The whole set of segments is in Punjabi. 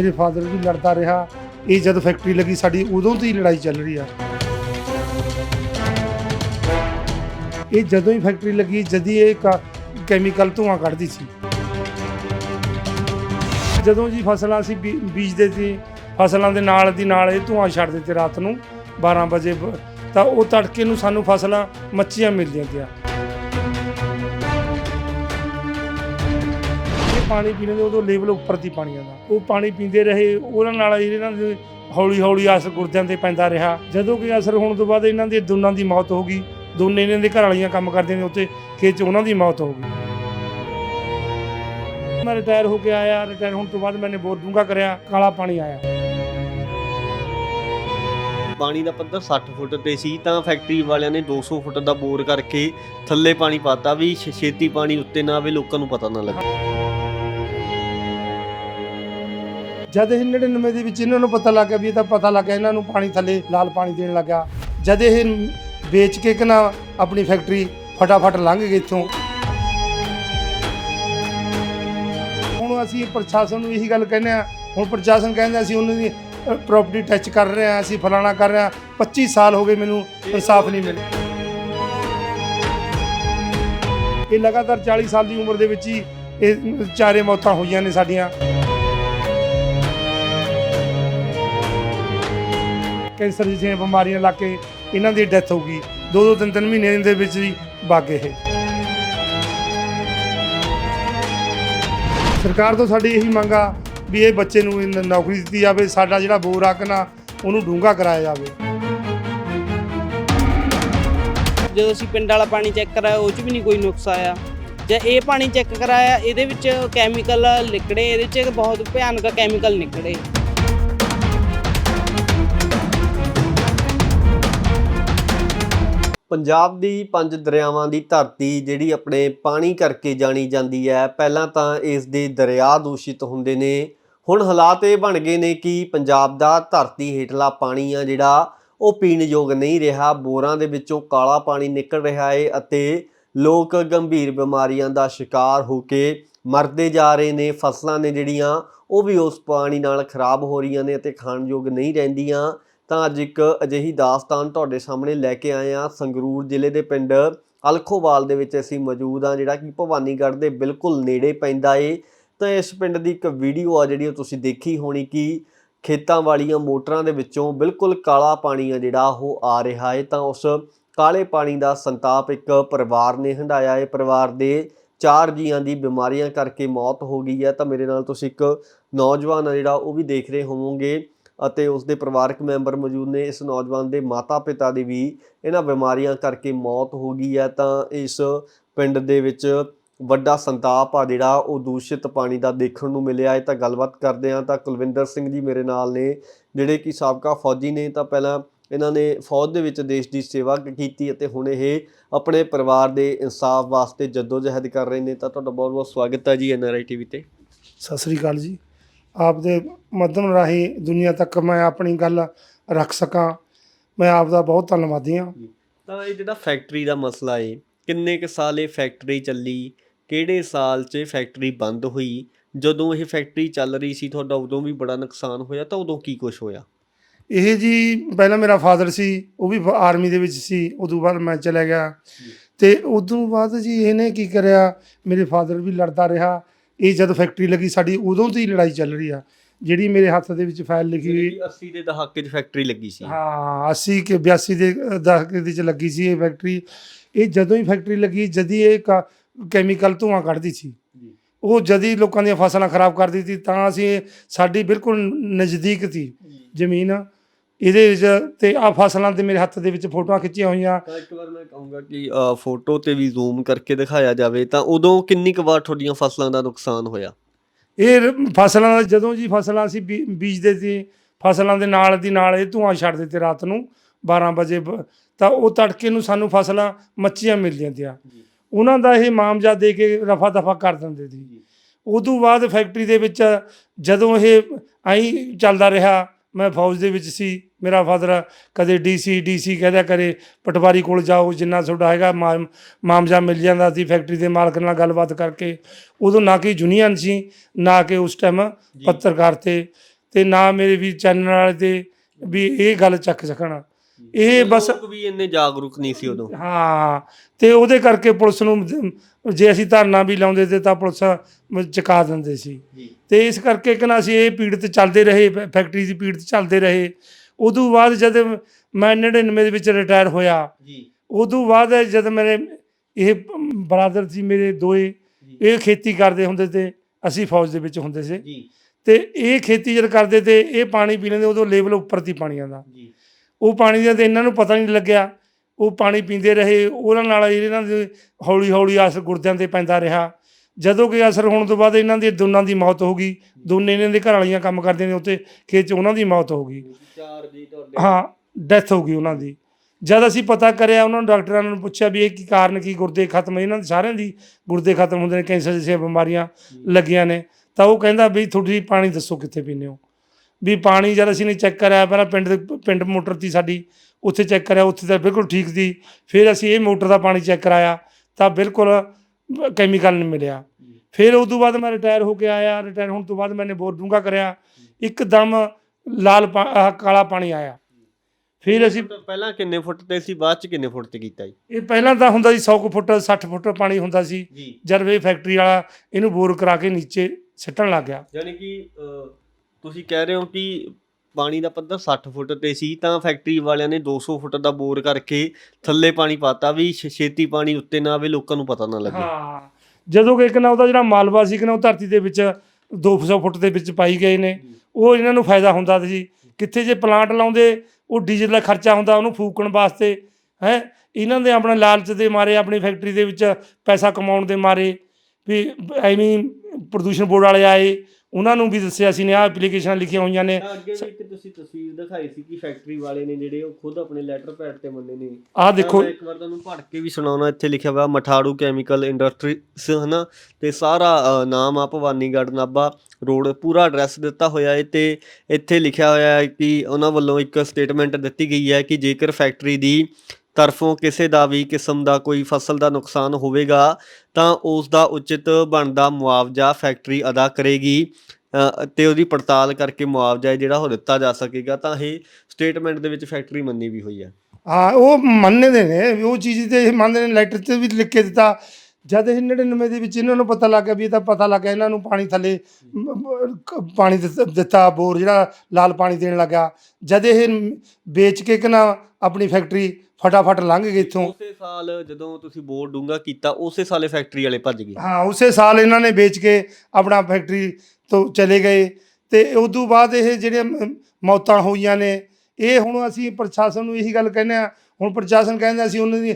ਮੇਰੇ ਫਾਦਰ ਵੀ ਲੜਦਾ ਰਿਹਾ, ਇਹ ਜਦ ਫੈਕਟਰੀ ਲੱਗੀ ਸਾਡੀ, ਉਦੋਂ ਤੋਂ ਹੀ ਲੜਾਈ ਚੱਲ ਰਹੀ ਆ। ਇਹ ਜਦੋਂ ਹੀ ਫੈਕਟਰੀ ਲੱਗੀ, ਜਦੀ ਇਹ ਕੈਮੀਕਲ ਧੂਆਂ ਕੱਢਦੀ ਸੀ। ਜਦੋਂ ਜੀ ਫਸਲਾਂ ਅਸੀਂ ਬੀ- ਬੀਜਦੇ ਸੀ, ਫਸਲਾਂ ਦੇ ਨਾਲ ਦੀ ਨਾਲ ਇਹ ਧੂਆਂ ਛੱਡ ਦਿੱਤੇ ਰਾਤ ਨੂੰ 12 ਵਜੇ ਬ- ਤਾਂ ਉਹ ਤੜਕੇ ਨੂੰ ਸਾਨੂੰ ਫਸਲਾਂ ਮੱਛੀਆਂ ਮਿਲਦੀਆਂ ਤੀਆਂ ਪਾਣੀ ਪੀਣੇ ਦੇ ਉਦੋਂ ਲੈਵਲ ਉੱਪਰ ਦੀ ਪਾਣੀ ਦਾ ਉਹ ਪਾਣੀ ਪੀਂਦੇ ਰਹੇ, ਉਹਨਾਂ ਨਾਲ ਇਹਨਾਂ ਦੇ ਹੌਲੀ ਹੌਲੀ ਅਸਰ ਗੁਰਦਿਆਂ ਤੇ ਪੈਂਦਾ ਰਿਹਾ। ਜਦੋਂ ਕਿ ਅਸਰ ਹੋਣ ਤੋਂ ਬਾਅਦ ਇਹਨਾਂ ਦੇ ਦੋਨਾਂ ਦੀ ਮੌਤ ਹੋ ਗਈ। ਦੋਨੇ ਇਹਨਾਂ ਦੇ ਘਰ ਵਾਲੀਆਂ ਕੰਮ ਕਰਦੀਆਂ ਨੇ ਉੱਤੇ ਖੇਤ 'ਚ ਉਹਨਾਂ ਦੀ ਮੌਤ ਹੋ ਗਈ। ਮੈਂ ਰਿਟਾਇਰ ਹੋ ਕੇ ਆਇਆ। ਰਿਟਾਇਰ ਹੋਣ ਤੋਂ ਬਾਅਦ ਮੈਨੇ ਬੋਰ ਡੂੰਘਾ ਕਰਿਆ। ਕਾਲਾ ਪਾਣੀ ਆਇਆ। ਪਾਣੀ ਦਾ ਪੱਧਰ 60 ਫੁੱਟ ਤੇ ਸੀ, ਤਾਂ ਫੈਕਟਰੀ ਵਾਲਿਆਂ ਨੇ 200 ਫੁੱਟ ਦਾ ਬੋਰ ਕਰਕੇ ਥੱਲੇ ਪਾਣੀ ਪਾਤਾ ਵੀ ਛੇਤੀ ਪਾਣੀ ਉੱਤੇ ਨਾ ਆਵੇ, ਲੋਕਾਂ ਨੂੰ ਪਤਾ ਨਾ ਲੱਗੇ। ਜਦ ਇਹ 99 ਦੇ ਵਿੱਚ ਇਹਨਾਂ ਨੂੰ ਪਤਾ ਲੱਗ ਗਿਆ ਵੀ ਇਹ ਤਾਂ ਪਤਾ ਲੱਗ ਗਿਆ ਇਹਨਾਂ ਨੂੰ ਪਾਣੀ ਥੱਲੇ ਲਾਲ ਪਾਣੀ ਦੇਣ ਲੱਗਾ ਜਦ ਇਹ ਵੇਚ ਕੇ ਕਿ ਨਾ ਆਪਣੀ ਫੈਕਟਰੀ ਫਟਾਫਟ ਲੰਘ ਗਏ ਇੱਥੋਂ। ਹੁਣ ਅਸੀਂ ਪ੍ਰਸ਼ਾਸਨ ਨੂੰ ਇਹੀ ਗੱਲ ਕਹਿੰਦੇ ਆ ਹੁਣ ਪ੍ਰਸ਼ਾਸਨ ਕਹਿੰਦਾ ਅਸੀਂ ਉਹਨਾਂ ਦੀ ਪ੍ਰਾਪਰਟੀ ਟੱਚ ਕਰ ਰਹੇ ਆ ਅਸੀਂ ਫਲਾਣਾ ਕਰ ਰਹੇ ਆ 25 ਸਾਲ ਹੋ ਗਏ ਮੈਨੂੰ ਇਨਸਾਫ ਨਹੀਂ ਮਿਲਿਆ। ਇਹ ਲਗਾਤਾਰ 40 ਸਾਲ ਦੀ ਉਮਰ ਦੇ ਵਿੱਚ ਹੀ ਇਹ ਚਾਰੇ ਮੌਤਾਂ ਹੋਈਆਂ ਨੇ ਸਾਡੀਆਂ। ਕੈਂਸਰ ਜਿਹੀਆਂ ਬਿਮਾਰੀਆਂ ਲੱਗ ਕੇ ਇਹਨਾਂ ਦੀ ਡੈਥ ਹੋ ਗਈ। ਦੋ ਦੋ ਤਿੰਨ ਤਿੰਨ ਮਹੀਨੇ ਦੇ ਵਿੱਚ ਹੀ ਵਗ ਇਹ। ਸਰਕਾਰ ਤੋਂ ਸਾਡੀ ਇਹੀ ਮੰਗ ਆ ਵੀ ਇਹ ਬੱਚੇ ਨੂੰ ਨ- ਨੌਕਰੀ ਦਿੱਤੀ ਜਾਵੇ, ਸਾਡਾ ਜਿਹੜਾ ਬੋਰ ਆਕਣਾ ਉਹਨੂੰ ਡੂੰਘਾ ਕਰਾਇਆ ਜਾਵੇ। ਜਦੋਂ ਅਸੀਂ ਪਿੰਡ ਵਾਲਾ ਪਾਣੀ ਚੈੱਕ ਕਰਾਇਆ, ਉਹ 'ਚ ਵੀ ਨਹੀਂ ਕੋਈ ਨੁਕਸ ਆਇਆ। ਜੇ ਇਹ ਪਾਣੀ ਚੈੱਕ ਕਰਾਇਆ, ਇਹਦੇ ਵਿੱਚ ਕੈਮੀਕਲ ਨਿਕਲੇ ਇਹਦੇ 'ਚ ਬਹੁਤ ਭਿਆਨਕ ਕੈਮੀਕਲ ਨਿਕਲੇ। ਪੰਜਾਬ ਦੀ ਪੰਜ ਦਰਿਆਵਾਂ ਦੀ ਧਰਤੀ ਜਿਹੜੀ ਆਪਣੇ ਪਾਣੀ ਕਰਕੇ ਜਾਣੀ ਜਾਂਦੀ ਹੈ, ਪਹਿਲਾਂ ਤਾਂ ਇਸ ਦੇ ਦਰਿਆ ਦੂਸ਼ਿਤ ਹੁੰਦੇ ਨੇ। ਹੁਣ ਹਾਲਾਤ ਇਹ ਬਣ ਗਏ ਨੇ ਕਿ ਪੰਜਾਬ ਦਾ ਧਰਤੀ ਹੇਠਲਾ ਪਾਣੀ ਆ ਜਿਹੜਾ, ਉਹ ਪੀਣ ਯੋਗ ਨਹੀਂ ਰਿਹਾ। ਬੋਰਾਂ ਦੇ ਵਿੱਚੋਂ ਕਾਲਾ ਪਾਣੀ ਨਿਕਲ ਰਿਹਾ ਏ ਅਤੇ ਲੋਕ ਗੰਭੀਰ ਬਿਮਾਰੀਆਂ ਦਾ ਸ਼ਿਕਾਰ ਹੋ ਕੇ ਮਰਦੇ ਜਾ ਰਹੇ ਨੇ। ਫਸਲਾਂ ਨੇ ਜਿਹੜੀਆਂ, ਉਹ ਵੀ ਉਸ ਪਾਣੀ ਨਾਲ ਖਰਾਬ ਹੋ ਰਹੀਆਂ ਨੇ ਅਤੇ ਖਾਣਯੋਗ ਨਹੀਂ ਰਹਿੰਦੀਆਂ। ਤਾਂ ਅੱਜ ਇੱਕ ਅਜਿਹੀ ਦਾਸਤਾਨ ਤੁਹਾਡੇ ਸਾਹਮਣੇ ਲੈ ਕੇ ਆਏ ਹਾਂ। ਸੰਗਰੂਰ ਜ਼ਿਲ੍ਹੇ ਦੇ ਪਿੰਡ ਅਲਖੋਵਾਲ ਦੇ ਵਿੱਚ ਅਸੀਂ ਮੌਜੂਦ ਹਾਂ, ਜਿਹੜਾ ਕਿ ਭਵਾਨੀਗੜ੍ਹ ਦੇ ਬਿਲਕੁਲ ਨੇੜੇ ਪੈਂਦਾ ਏ। ਤਾਂ ਇਸ ਪਿੰਡ ਦੀ ਇੱਕ ਵੀਡੀਓ ਆ ਜਿਹੜੀ ਉਹ ਤੁਸੀਂ ਦੇਖੀ ਹੋਣੀ ਕਿ ਖੇਤਾਂ ਵਾਲੀਆਂ ਮੋਟਰਾਂ ਦੇ ਵਿੱਚੋਂ ਬਿਲਕੁਲ ਕਾਲਾ ਪਾਣੀ ਆ ਜਿਹੜਾ ਉਹ ਆ ਰਿਹਾ ਏ। ਤਾਂ ਉਸ ਕਾਲੇ ਪਾਣੀ ਦਾ ਸੰਤਾਪ ਇੱਕ ਪਰਿਵਾਰ ਨੇ ਹੰਡਾਇਆ ਏ। ਪਰਿਵਾਰ ਦੇ ਚਾਰ ਜੀਆਂ ਦੀ ਬਿਮਾਰੀਆਂ ਕਰਕੇ ਮੌਤ ਹੋ ਗਈ ਹੈ ਤਾਂ ਮੇਰੇ ਨਾਲ ਤੁਸੀਂ ਇੱਕ ਨੌਜਵਾਨ ਆ ਜਿਹੜਾ ਉਹ ਵੀ ਦੇਖ ਰਹੇ ਹੋਵੋਗੇ। ਅਤੇ ਉਸ ਦੇ ਪਰਿਵਾਰਕ ਮੈਂਬਰ ਮੌਜੂਦ ਨੇ। ਇਸ ਨੌਜਵਾਨ ਦੇ ਮਾਤਾ-ਪਿਤਾ ਦੀ ਵੀ ਇਹਨਾਂ ਬਿਮਾਰੀਆਂ ਕਰਕੇ ਮੌਤ ਹੋ ਗਈ ਹੈ। ਤਾਂ ਇਸ ਪਿੰਡ ਦੇ ਵਿੱਚ ਵੱਡਾ ਸੰਤਾਪ ਆ ਜਿਹੜਾ, ਉਹ ਦੂਸ਼ਿਤ ਪਾਣੀ ਦਾ ਦੇਖਣ ਨੂੰ ਮਿਲਿਆ। ਹੈ ਤਾਂ ਗੱਲਬਾਤ ਕਰਦੇ ਹਾਂ ਤਾਂ ਕੁਲਵਿੰਦਰ ਸਿੰਘ ਜੀ ਮੇਰੇ ਨਾਲ ਨੇ, ਜਿਹੜੇ ਕਿ ਸਾਬਕਾ ਫੌਜੀ ਨੇ। ਤਾਂ ਪਹਿਲਾਂ ਇਹਨਾਂ ਨੇ ਫੌਜ ਦੇ ਵਿੱਚ ਦੇਸ਼ ਦੀ ਸੇਵਾ ਕੀਤੀ ਅਤੇ ਹੁਣ ਇਹ ਆਪਣੇ ਪਰਿਵਾਰ ਦੇ ਇਨਸਾਫ ਵਾਸਤੇ ਜਦੋਜਹਿਦ ਕਰ ਰਹੇ ਨੇ। ਤਾਂ ਤੁਹਾਡਾ ਬਹੁਤ-ਬਹੁਤ ਸਵਾਗਤ ਹੈ ਜੀ ਐਨਆਰਆਈ ਟੀਵੀ ਤੇ। ਸਤਿ ਸ੍ਰੀ ਅਕਾਲ ਜੀ। ਆਪ ਦੇ ਮਾਧਿਅਮ ਰਾਹੀਂ ਦੁਨੀਆ ਤੱਕ ਮੈਂ ਆਪਣੀ ਗੱਲ ਰੱਖ ਸਕਾਂ। ਮੈਂ ਆਪ ਦਾ ਬਹੁਤ ਧੰਨਵਾਦੀ ਹਾਂ। ਤਾਂ ਇਹ ਜਿਹੜਾ ਫੈਕਟਰੀ ਦਾ ਮਸਲਾ ਏ ਕਿੰਨੇ ਕੁ ਸਾਲ ਇਹ ਫੈਕਟਰੀ ਚੱਲੀ ਕਿਹੜੇ ਸਾਲ 'ਚ ਫੈਕਟਰੀ ਬੰਦ ਹੋਈ ਜਦੋਂ ਇਹ ਫੈਕਟਰੀ ਚੱਲ ਰਹੀ ਸੀ ਤੁਹਾਡਾ ਉਦੋਂ ਵੀ ਬੜਾ ਨੁਕਸਾਨ ਹੋਇਆ ਤਾਂ ਉਦੋਂ ਕੀ ਕੁਝ ਹੋਇਆ? ਇਹ ਜੀ ਪਹਿਲਾਂ ਮੇਰਾ ਫਾਦਰ ਸੀ ਉਹ ਵੀ ਆਰਮੀ ਦੇ ਵਿੱਚ ਸੀ ਉਦੋਂ ਬਾਅਦ ਮੈਂ ਚਲਾ ਗਿਆ। ਤੇ ਉਦੋਂ ਬਾਅਦ ਜੀ ਇਹਨੇ ਕੀ ਕਰਿਆ ਮੇਰੇ ਫਾਦਰ ਵੀ ਲੜਦਾ ਰਿਹਾ। ਇਹ ਜਦ ਫੈਕਟਰੀ ਲੱਗੀ ਸਾਡੀ ਉਦੋਂ ਤੋਂ ਹੀ ਲੜਾਈ ਚੱਲ ਰਹੀ ਆ। ਜਿਹੜੀ ਮੇਰੇ ਹੱਥ ਦੇ ਵਿੱਚ ਫਾਈਲ ਲਿਖੀ ਹੋਈ 80 ਦੇ ਦਹਾਕੇ 'ਚ ਫੈਕਟਰੀ ਲੱਗੀ ਸੀ। ਹਾਂ 80 ਕੇ 82 ਦੇ ਦਹਾਕੇ ਦੇ ਵਿੱਚ ਲੱਗੀ ਸੀ ਇਹ ਫੈਕਟਰੀ ਇਹ ਜਦੋਂ ਹੀ ਫੈਕਟਰੀ ਲੱਗੀ ਜਦੀ ਇਹ ਕੈਮੀਕਲ ਧੂਆਂ ਕੱਢਦੀ ਸੀ। ਉਹ ਜਦੀ ਲੋਕਾਂ ਦੀਆਂ ਫਸਲਾਂ ਖਰਾਬ ਕਰ ਦਿੱਤੀ ਤਾਂ ਅਸੀਂ ਸਾਡੀ ਬਿਲਕੁਲ ਨਜ਼ਦੀਕ ਸੀ ਜ਼ਮੀਨ। ਇਹਦੇ ਵਿੱਚ ਤੇ ਆ ਫਸਲਾਂ ਤੇ ਮੇਰੇ ਹੱਥ ਦੇ ਵਿੱਚ ਫੋਟੋਆਂ ਖਿੱਚੀਆਂ ਹੋਈਆਂ। ਤਾਂ ਇੱਕ ਵਾਰ ਮੈਂ ਕਹੂੰਗਾ ਕਿ ਫੋਟੋ ਤੇ ਵੀ ਜ਼ੂਮ ਕਰਕੇ ਦਿਖਾਇਆ ਜਾਵੇ ਤਾਂ ਉਦੋਂ ਕਿੰਨੀ ਕੁ ਵਾਰ ਤੁਹਾਡੀਆਂ ਫਸਲਾਂ ਦਾ ਨੁਕਸਾਨ ਹੋਇਆ? ਇਹ ਫਸਲਾਂ ਦਾ ਜਦੋਂ ਜੀ ਫਸਲਾਂ ਅਸੀਂ ਬੀ- ਬੀਜਦੇ ਸੀ ਫਸਲਾਂ ਦੇ ਨਾਲ ਦੀ ਨਾਲ ਇਹ ਧੂਆਂ ਛੱਡ ਦਿੱਤੇ ਰਾਤ ਨੂੰ 12 ਵਜੇ ਬ- ਤਾਂ ਉਹ ਤੜਕੇ ਨੂੰ ਸਾਨੂੰ ਫਸਲਾਂ ਮੱਛੀਆਂ ਮਿਲਦੀਆਂ ਤੀਆਂ। ਜੀ। ਉਹਨਾਂ ਦਾ ਇਹ ਮਾਮਜਾ ਦੇ ਕੇ ਰਫਾ ਦਫਾ ਕਰ ਦਿੰਦੇ ਸੀ। ਉਦੋਂ ਬਾਅਦ ਫੈਕਟਰੀ ਦੇ ਵਿੱਚ ਜਦੋਂ ਇਹ ਆਈ ਚੱਲਦਾ ਰਿਹਾ ਮੈਂ ਫੌਜ ਦੇ ਵਿੱਚ ਸੀ ਮੇਰਾ ਫਾਦਰ ਕਦੇ ਡੀਸੀ ਡੀਸੀ ਕਹਦਾ ਕਰੇ ਪਟਵਾਰੀ ਕੋਲ ਜਾਓ ਜਿੰਨਾ ਤੁਹਾਡਾ ਹੈਗਾ ਮਾਮ- ਮਾਮਜਾ ਮਿਲ ਜਾਂਦਾ ਸੀ ਫੈਕਟਰੀ ਦੇ ਮਾਲਕ ਨਾਲ ਗੱਲਬਾਤ ਕਰਕੇ। ਉਦੋਂ ਨਾ ਕਿ ਯੂਨੀਅਨ ਸੀ ਨਾ ਕਿ ਉਸ ਟਾਈਮ ਪੱਤਰਕਾਰ ਤੇ ਤੇ ਨਾ ਮੇਰੇ ਵੀ ਚੈਨਲ ਵਾਲੇ ਤੇ ਵੀ ਇਹ ਗੱਲ ਚੱਕ ਸਕਣ। ਇਹ ਬਸ ਲੋਕ ਵੀ ਇੰਨੇ ਜਾਗਰੂਕ ਨਹੀਂ ਸੀ ਉਦੋਂ। ਹਾਂ ਤੇ ਉਹਦੇ ਕਰਕੇ ਪੁਲਿਸ ਨੂੰ ਜ- ਅਸੀਂ ਧਰਨਾ ਵੀ ਲਾਉਂਦੇ ਤੇ ਤਾਂ ਪੁਲਿਸ ਚੁਕਾ ਦਿੰਦੇ ਸੀ। ਤੇ ਇਸ ਕਰਕੇ ਕਿ ਨਾ ਅਸੀਂ ਇਹ ਪੀੜਤ ਚੱਲਦੇ ਰਹੇ ਫੈਕਟਰੀ ਦੀ ਪੀੜਤ ਚੱਲਦੇ ਰਹੇ। ਉਦੋਂ ਬਾਅਦ ਜਦ ਮੈਂ 99 ਦੇ ਵਿੱਚ ਰਿਟਾਇਰ ਹੋਇਆ ਜੀ। ਉਦੋਂ ਬਾਅਦ ਜਦ ਮੇਰੇ ਇਹ ਬਰਾਦਰ ਸੀ ਮੇਰੇ ਦੋਏ ਇਹ ਖੇਤੀ ਕਰਦੇ ਹੁੰਦੇ ਤੇ ਅਸੀਂ ਫੌਜ ਦੇ ਵਿੱਚ ਹੁੰਦੇ ਸੀ। ਜੀ। ਤੇ ਇਹ ਖੇਤੀ ਜਦ ਕਰਦੇ ਤੇ ਇਹ ਪਾਣੀ ਪੀ ਲੈਂਦੇ ਉਦੋਂ ਲੈਵਲ ਉੱਪਰ ਤੀ ਪਾਣੀਆਂ ਦਾ। ਜੀ। ਉਹ ਪਾਣੀ ਦਾ ਤੇ ਇਹਨਾਂ ਨੂੰ ਪਤਾ ਨਹੀਂ ਲੱਗਿਆ। ਉਹ ਪਾਣੀ ਪੀਂਦੇ ਰਹੇ ਉਹਨਾਂ ਨਾਲ ਇਹਨਾਂ ਦੇ ਹੌਲੀ ਹੌਲੀ ਅਸਰ ਗੁਰਦਿਆਂ ਤੇ ਪੈਂਦਾ ਰਿਹਾ। ਜਦੋਂ ਕਿ ਅਸਰ ਹੋਣ ਤੋਂ ਬਾਅਦ ਇਹਨਾਂ ਦੀ ਦੋਨਾਂ ਦੀ ਮੌਤ ਹੋ ਗਈ। ਦੋਨੇ ਇਹਨਾਂ ਦੇ ਘਰ ਵਾਲੀਆਂ ਕੰਮ ਕਰਦੀਆਂ ਨੇ ਉੱਤੇ ਖੇਤ 'ਚ ਉਹਨਾਂ ਦੀ ਮੌਤ ਹੋ ਗਈ। ਚਾਰ ਜੀ ਤੁਹਾਡੇ। ਹਾਂ ਡੈਥ ਹੋ ਗਈ ਉਹਨਾਂ ਦੀ। ਜਦ ਅਸੀਂ ਪਤਾ ਕਰਿਆ ਉਹਨਾਂ ਨੂੰ ਡਾਕਟਰਾਂ ਨੂੰ ਪੁੱਛਿਆ ਵੀ ਇਹ ਕੀ ਕਾਰਨ ਕੀ ਗੁਰਦੇ ਖਤਮ ਇਹਨਾਂ ਦੇ ਸਾਰਿਆਂ ਦੀ ਗੁਰਦੇ ਖਤਮ ਹੁੰਦੇ ਨੇ ਕੈਂਸਰ ਜਿਹੀਆਂ ਬਿਮਾਰੀਆਂ ਲੱਗੀਆਂ ਨੇ। ਤਾਂ ਉਹ ਕਹਿੰਦਾ ਵੀ ਤੁਹਾਡੀ ਪਾਣੀ ਦੱਸੋ ਕਿੱਥੇ ਪੀਂਦੇ ਹੋ। ਵੀ ਪਾਣੀ ਜਦ ਅਸੀਂ ਨੇ ਚੈੱਕ ਕਰਿਆ ਪਹਿਲਾਂ ਪਿੰਡ ਦੇ ਪਿੰਡ ਮੋਟਰ ਤੀ ਸਾਡੀ ਉੱਥੇ ਚੈੱਕ ਕਰਿਆ ਉੱਥੇ ਤਾਂ ਬਿਲਕੁਲ ਠੀਕ ਸੀ। ਫਿਰ ਅਸੀਂ ਇਹ ਮੋਟਰ ਦਾ ਪਾਣੀ ਚੈੱਕ ਕਰਾਇਆ ਤਾਂ ਬਿਲਕੁਲ ਕੈਮੀਕਲ ਨਹੀਂ ਮਿਲਿਆ। ਫਿਰ ਉਸ ਤੋਂ ਬਾਅਦ ਮੈਂ ਰਿਟਾਇਰ ਹੋ ਕੇ ਆਇਆ ਰਿਟਾਇਰ ਹੋਣ ਤੋਂ ਬਾਅਦ ਮੈंने ਬੋਰ ਡੂੰਘਾ ਕਰਿਆ ਇੱਕਦਮ ਲਾਲ ਕਾਲਾ ਪਾਣੀ ਆਇਆ। ਫਿਰ ਅਸੀਂ ਪਹਿਲਾਂ ਕਿੰਨੇ ਫੁੱਟ ਤੇ ਸੀ ਬਾਅਦ ਚ ਕਿੰਨੇ ਫੁੱਟ ਤੇ ਕੀਤਾ ਜੀ? ਇਹ ਪਹਿਲਾਂ ਤਾਂ ਹੁੰਦਾ ਸੀ 100 ਕੁ ਫੁੱਟ 60 ਫੁੱਟ ਪਾਣੀ ਹੁੰਦਾ ਸੀ। ਜੀ। ਜਦ ਇਹ ਫੈਕਟਰੀ ਵਾਲਾ ਇਹਨੂੰ ਬੋਰ ਕਰਾ ਕੇ ਨੀਚੇ ਸਿੱਟਣ ਲੱਗ ਗਿਆ। ਯਾਨੀ ਕਿ ਤੁਸੀਂ ਕਹਿ ਰਹੇ ਹੋ ਕਿ ਪਾਣੀ ਦਾ ਪੱਧਰ 60 ਫੁੱਟ ਤੇ ਸੀ, ਤਾਂ ਫੈਕਟਰੀ ਵਾਲਿਆਂ ਨੇ 200 ਫੁੱਟ ਦਾ ਬੋਰ ਕਰਕੇ ਥੱਲੇ ਪਾਣੀ ਪਾਤਾ ਵੀ ਛ- ਛੇਤੀ ਪਾਣੀ ਉੱਤੇ ਨਾ ਆਵੇ, ਲੋਕਾਂ ਨੂੰ ਪਤਾ ਨਾ ਲੱਗੇ। ਹਾਂ। ਜਦੋਂ ਕਿ ਇੱਕ ਨਾ ਉਹਦਾ ਜਿਹੜਾ ਮਾਲਵਾ ਸੀ ਕਿ ਨਾ ਉਹ ਧਰਤੀ ਦੇ ਵਿੱਚ 200 ਫੁੱਟ ਦੇ ਵਿੱਚ ਪਾਈ ਗਏ ਨੇ। ਉਹ ਇਹਨਾਂ ਨੂੰ ਫਾਇਦਾ ਹੁੰਦਾ ਸੀ। ਕਿੱਥੇ ਜੇ ਪਲਾਂਟ ਲਾਉਂਦੇ, ਉਹ ਡੀਜ਼ਲ ਦਾ ਖਰਚਾ ਹੁੰਦਾ, ਉਹਨੂੰ ਫੂਕਣ ਵਾਸਤੇ, ਹੈ? ਇਹਨਾਂ ਦੇ ਆਪਣਾ ਲਾਲਚ ਦੇ ਮਾਰੇ, ਆਪਣੀ ਫੈਕਟਰੀ ਦੇ ਵਿੱਚ ਪੈਸਾ ਕਮਾਉਣ ਦੇ ਮਾਰੇ, ਵੀ ਐਵੇਂ ਹੀ ਪ੍ਰਦੂਸ਼ਣ ਬੋਰਡ ਵਾਲੇ ਆਏ ਉਹਨਾਂ ਨੂੰ ਵੀ ਦੱਸਿਆ ਸੀ ਨੇ ਆਹ ਐਪਲੀਕੇਸ਼ਨਾਂ ਲਿਖੀਆਂ ਹੋਈਆਂ ਨੇ। ਤਾਂ ਅੱਗੇ ਵੀ ਇੱਕ ਤੁਸੀਂ ਤਸਵੀਰ ਦਿਖਾਈ ਸੀ ਕਿ ਫੈਕਟਰੀ ਵਾਲੇ ਨੇ ਜਿਹੜੇ ਉਹ ਖੁਦ ਆਪਣੇ ਲੈਟਰ ਪੈਡ ਤੇ ਮੰਨੇ ਨੇ। ਆਹ ਦੇਖੋ। ਮੈਂ ਇੱਕ ਵਾਰ ਤੁਹਾਨੂੰ ਪੜ੍ਹ ਕੇ ਵੀ ਸੁਣਾਉਣਾ ਇੱਥੇ ਲਿਖਿਆ ਹੋਇਆ ਮਠਾੜੂ ਕੈਮੀਕਲ ਇੰਡਸਟਰੀਜ਼ ਹਨਾ? ਤੇ ਸਾਰਾ ਅ, ਨਾਮ ਆ ਭਵਾਨੀਗੜ੍ਹ ਨਾਭਾ ਰੋਡ ਪੂਰਾ ਐਡਰੈਸ ਦਿੱਤਾ ਹੋਇਆ ਹੈ ਤੇ ਇੱਥੇ ਲਿਖਿਆ ਹੋਇਆ ਹੈ ਕਿ ਉਹਨਾਂ ਵੱਲੋਂ ਇੱਕ ਸਟੇਟਮੈਂਟ ਦਿੱਤੀ ਗਈ ਹੈ ਕਿ ਜੇਕਰ ਫੈਕਟਰੀ ਦੀ ਤਰਫੋਂ ਕਿਸੇ ਦਾ ਵੀ ਕਿਸਮ ਦਾ ਕੋਈ ਫਸਲ ਦਾ ਨੁਕਸਾਨ ਹੋਵੇਗਾ ਤਾਂ ਉਸ ਦਾ ਉਚਿਤ ਬਣਦਾ ਮੁਆਵਜ਼ਾ ਫੈਕਟਰੀ ਅਦਾ ਕਰੇਗੀ ਅ, ਤੇ ਉਹਦੀ ਪੜਤਾਲ ਕਰਕੇ ਮੁਆਵਜ਼ਾ ਜਿਹੜਾ ਉਹ ਦਿੱਤਾ ਜਾ ਸਕੇਗਾ ਤਾਂ ਇਹ ਸਟੇਟਮੈਂਟ ਦੇ ਵਿੱਚ ਫੈਕਟਰੀ ਮੰਨੀ ਵੀ ਹੋਈ ਹੈ। ਹਾਂ ਉਹ ਮੰਨਦੇ ਨੇ ਉਹ ਚੀਜ਼ ਤੇ ਮੰਨਦੇ ਨੇ ਲੈਟਰ ਤੇ ਵੀ ਲਿਖ ਕੇ ਦਿੱਤਾ। ਜਦ ਇਹ 99 ਦੇ ਵਿੱਚ ਇਹਨਾਂ ਨੂੰ ਪਤਾ ਲੱਗ ਗਿਆ ਵੀ ਇਹ ਤਾਂ ਪਤਾ ਲੱਗ ਗਿਆ ਇਹਨਾਂ ਨੂੰ ਪਾਣੀ ਥੱਲੇ ਪਾਣੀ ਦਿੱਤਾ- ਬੋਰ ਜਿਹੜਾ ਲਾਲ ਪਾਣੀ ਦੇਣ ਲੱਗਾ। ਜਦ ਇਹ ਵੇਚ ਕੇ ਕਿ ਨਾ ਆਪਣੀ ਫੈਕਟਰੀ ਫਟਾਫਟ ਲੰਘ ਗਈ ਇੱਥੋਂ। ਉਸੇ ਸਾਲ ਜਦੋਂ ਤੁਸੀਂ ਬੋਰ ਡੂੰਗਾ ਕੀਤਾ ਉਸੇ ਸਾਲੇ ਫੈਕਟਰੀ ਵਾਲੇ ਭੱਜ ਗਏ। ਹਾਂ ਉਸੇ ਸਾਲ ਇਹਨਾਂ ਨੇ ਵੇਚ ਕੇ ਆਪਣਾ ਫੈਕਟਰੀ ਤੋਂ ਚਲੇ ਗਏ। ਤੇ ਉਸ ਤੋਂ ਬਾਅਦ ਇਹ ਜਿਹੜੇ ਮ- ਮੌਤਾਂ ਹੋਈਆਂ ਨੇ ਇਹ ਹੁਣ ਅਸੀਂ ਪ੍ਰਸ਼ਾਸਨ ਨੂੰ ਇਹੀ ਗੱਲ ਕਹਿੰਦੇ ਆ ਹੁਣ ਪ੍ਰਸ਼ਾਸਨ ਕਹਿੰਦਾ ਅਸੀਂ ਉਹਨਾਂ ਦੀ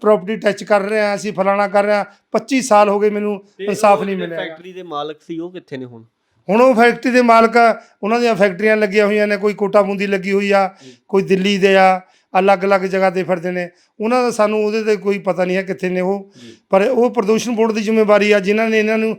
ਪ੍ਰਾਪਰਟੀ ਟੱਚ ਕਰ ਰਹੇ ਆ ਅਸੀਂ ਫਲਾਣਾ ਕਰ ਰਹੇ ਆ 25 ਸਾਲ ਹੋ ਗਏ ਮੈਨੂੰ ਇਨਸਾਫ ਨਹੀਂ ਮਿਲਿਆ। ਫੈਕਟਰੀ ਦੇ ਮਾਲਕ ਸੀ ਉਹ ਕਿੱਥੇ ਨੇ ਹੁਣ? ਹੁਣ ਉਹ ਫੈਕਟਰੀ ਦੇ ਮਾਲਕ ਆ, ਉਹਨਾਂ ਦੀਆਂ ਫੈਕਟਰੀਆਂ ਲੱਗੀਆਂ ਹੋਈਆਂ ਨੇ। ਕੋਈ ਕੋਟਾ ਬੂੰਦੀ ਲੱਗੀ ਹੋਈ ਆ ਕੋਈ ਦਿੱਲੀ ਦੇ ਆ ਅਲੱਗ-ਅਲੱਗ ਜਗ੍ਹਾ ਤੇ ਫਿਰਦੇ ਨੇ। ਉਹਨਾਂ ਦਾ ਸਾਨੂੰ ਉਹਦੇ ਤੇ ਕੋਈ ਪਤਾ ਨਹੀਂ ਹੈ ਕਿੱਥੇ ਨੇ ਉਹ। ਪਰ ਉਹ ਪ੍ਰਦੂਸ਼ਣ ਬੋਰਡ ਦੀ ਜ਼ਿੰਮੇਵਾਰੀ ਆ ਜਿਨ੍ਹਾਂ ਨੇ ਇਹਨਾਂ ਨੂੰ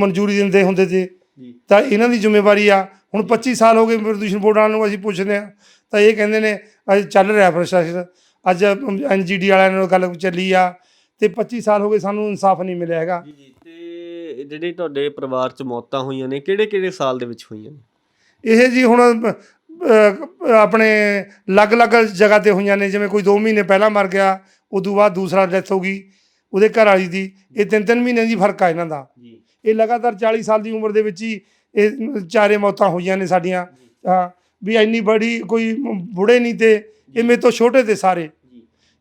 ਮਨਜ਼ੂਰੀ ਦਿੰਦੇ ਹੁੰਦੇ ਤੇ। ਜੀ। ਤਾਂ ਇਹਨਾਂ ਦੀ ਜ਼ਿੰਮੇਵਾਰੀ ਆ। ਹੁਣ 25 ਸਾਲ ਹੋ ਗਏ ਪ੍ਰਦੂਸ਼ਣ ਬੋਰਡ ਵਾਲਿਆਂ ਨੂੰ ਅਸੀਂ ਪੁੱਛਦੇ ਆ ਤਾਂ ਇਹ ਕਹਿੰਦੇ ਨੇ ਅੱਜ ਚੱਲ ਰਿਹਾ ਪ੍ਰਸ਼ਾਸਨ। ਅੱਜ ਐਨਜੀਡੀ ਵਾਲਿਆਂ ਨਾਲ ਗੱਲ ਚੱਲੀ ਆ। ਤੇ 25 ਸਾਲ ਹੋ ਗਏ ਸਾਨੂੰ ਇਨਸਾਫ ਨਹੀਂ ਮਿਲਿਆ ਹੈਗਾ। ਜੀ ਜੀ। ਤੇ ਜਿਹੜੇ ਤੁਹਾਡੇ ਪਰਿਵਾਰ ਚ ਮੌਤਾਂ ਹੋਈਆਂ ਨੇ ਕਿਹੜੇ ਕਿਹੜੇ ਸਾਲ ਦੇ ਵਿੱਚ ਹੋਈਆਂ ਨੇ? ਇਹ ਜੀ ਹੁਣ ਆਪਣੇ ਅਲੱਗ-ਅਲੱਗ ਜਗ੍ਹਾ ਤੇ ਹੋਈਆਂ ਨੇ ਜਿਵੇਂ ਕੋਈ 2 ਮਹੀਨੇ ਪਹਿਲਾਂ ਮਰ ਗਿਆ ਉਦੋਂ ਬਾਅਦ ਦੂਸਰਾ ਡੈਥ ਹੋ ਗਈ ਉਹਦੇ ਘਰ ਵਾਲੀ ਦੀ ਇਹ ਤਿੰਨ ਤਿੰਨ ਮਹੀਨਿਆਂ ਦੀ ਫ਼ਰਕ ਆ ਇਹਨਾਂ ਦਾ। ਇਹ ਲਗਾਤਾਰ 40 ਸਾਲ ਦੀ ਉਮਰ ਦੇ ਵਿੱਚ ਹੀ ਇਹ ਚਾਰੇ ਮੌਤਾਂ ਹੋਈਆਂ ਨੇ ਸਾਡੀਆਂ। ਹਾਂ ਵੀ ਇੰਨੀ ਬੜੀ ਕੋਈ ਬੁੜੇ ਨਹੀਂ ਤੇ ਇਹ ਮੇਰੇ ਤੋਂ ਛੋਟੇ ਤੇ ਸਾਰੇ।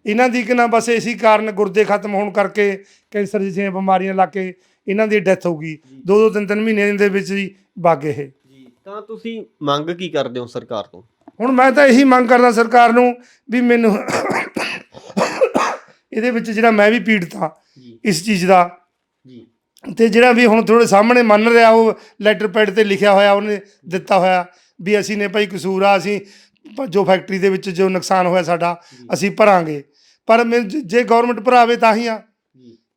ਇਹਨਾਂ ਦੀ ਕਿ ਨਾ ਬਸ ਇਸੀ ਕਾਰਨ ਗੁਰਦੇ ਖਤਮ ਹੋਣ ਕਰਕੇ ਕੈਂਸਰ ਜਿਹੀਆਂ ਬਿਮਾਰੀਆਂ ਲੱਗ ਕੇ ਇਹਨਾਂ ਦੀ ਡੈਥ ਹੋ ਗਈ। ਦੋ ਦੋ ਤਿੰਨ ਤਿੰਨ ਮਹੀਨੇ ਦੇ ਵਿੱਚ ਹੀ ਵਗ ਇਹ। ਤਾਂ ਤੁਸੀਂ ਮੰਗ ਕੀ ਕਰਦੇ ਹੋ ਸਰਕਾਰ ਤੋਂ? ਹੁਣ ਮੈਂ ਤਾਂ ਇਹੀ ਮੰਗ ਕਰਦਾ ਸਰਕਾਰ ਨੂੰ ਵੀ ਮੈਨੂੰ ਇਹਦੇ ਵਿੱਚ ਜਿਹੜਾ ਮੈਂ ਵੀ ਪੀੜਤ ਹਾਂ ਇਸ ਚੀਜ਼ ਦਾ। ਜੀ। ਤੇ ਜਿਹੜਾ ਵੀ ਹੁਣ ਤੁਹਾਡੇ ਸਾਹਮਣੇ ਮੰਨ ਰਿਹਾ ਉਹ ਲੈਟਰ ਪੈਡ ਤੇ ਲਿਖਿਆ ਹੋਇਆ ਉਹਨੇ ਦਿੱਤਾ ਹੋਇਆ ਵੀ ਅਸੀਂ ਨੇ ਭਾਈ ਕਸੂਰ ਆ ਅਸੀਂ ਜੋ ਫੈਕਟਰੀ ਦੇ ਵਿੱਚ ਜੋ ਨੁਕਸਾਨ ਹੋਇਆ ਸਾਡਾ ਅਸੀਂ ਭਰਾਂਗੇ। ਪਰ ਜ- ਗਵਰਨਮੈਂਟ ਭਰਾਵੇ ਤਾਂ ਹੀ ਆ।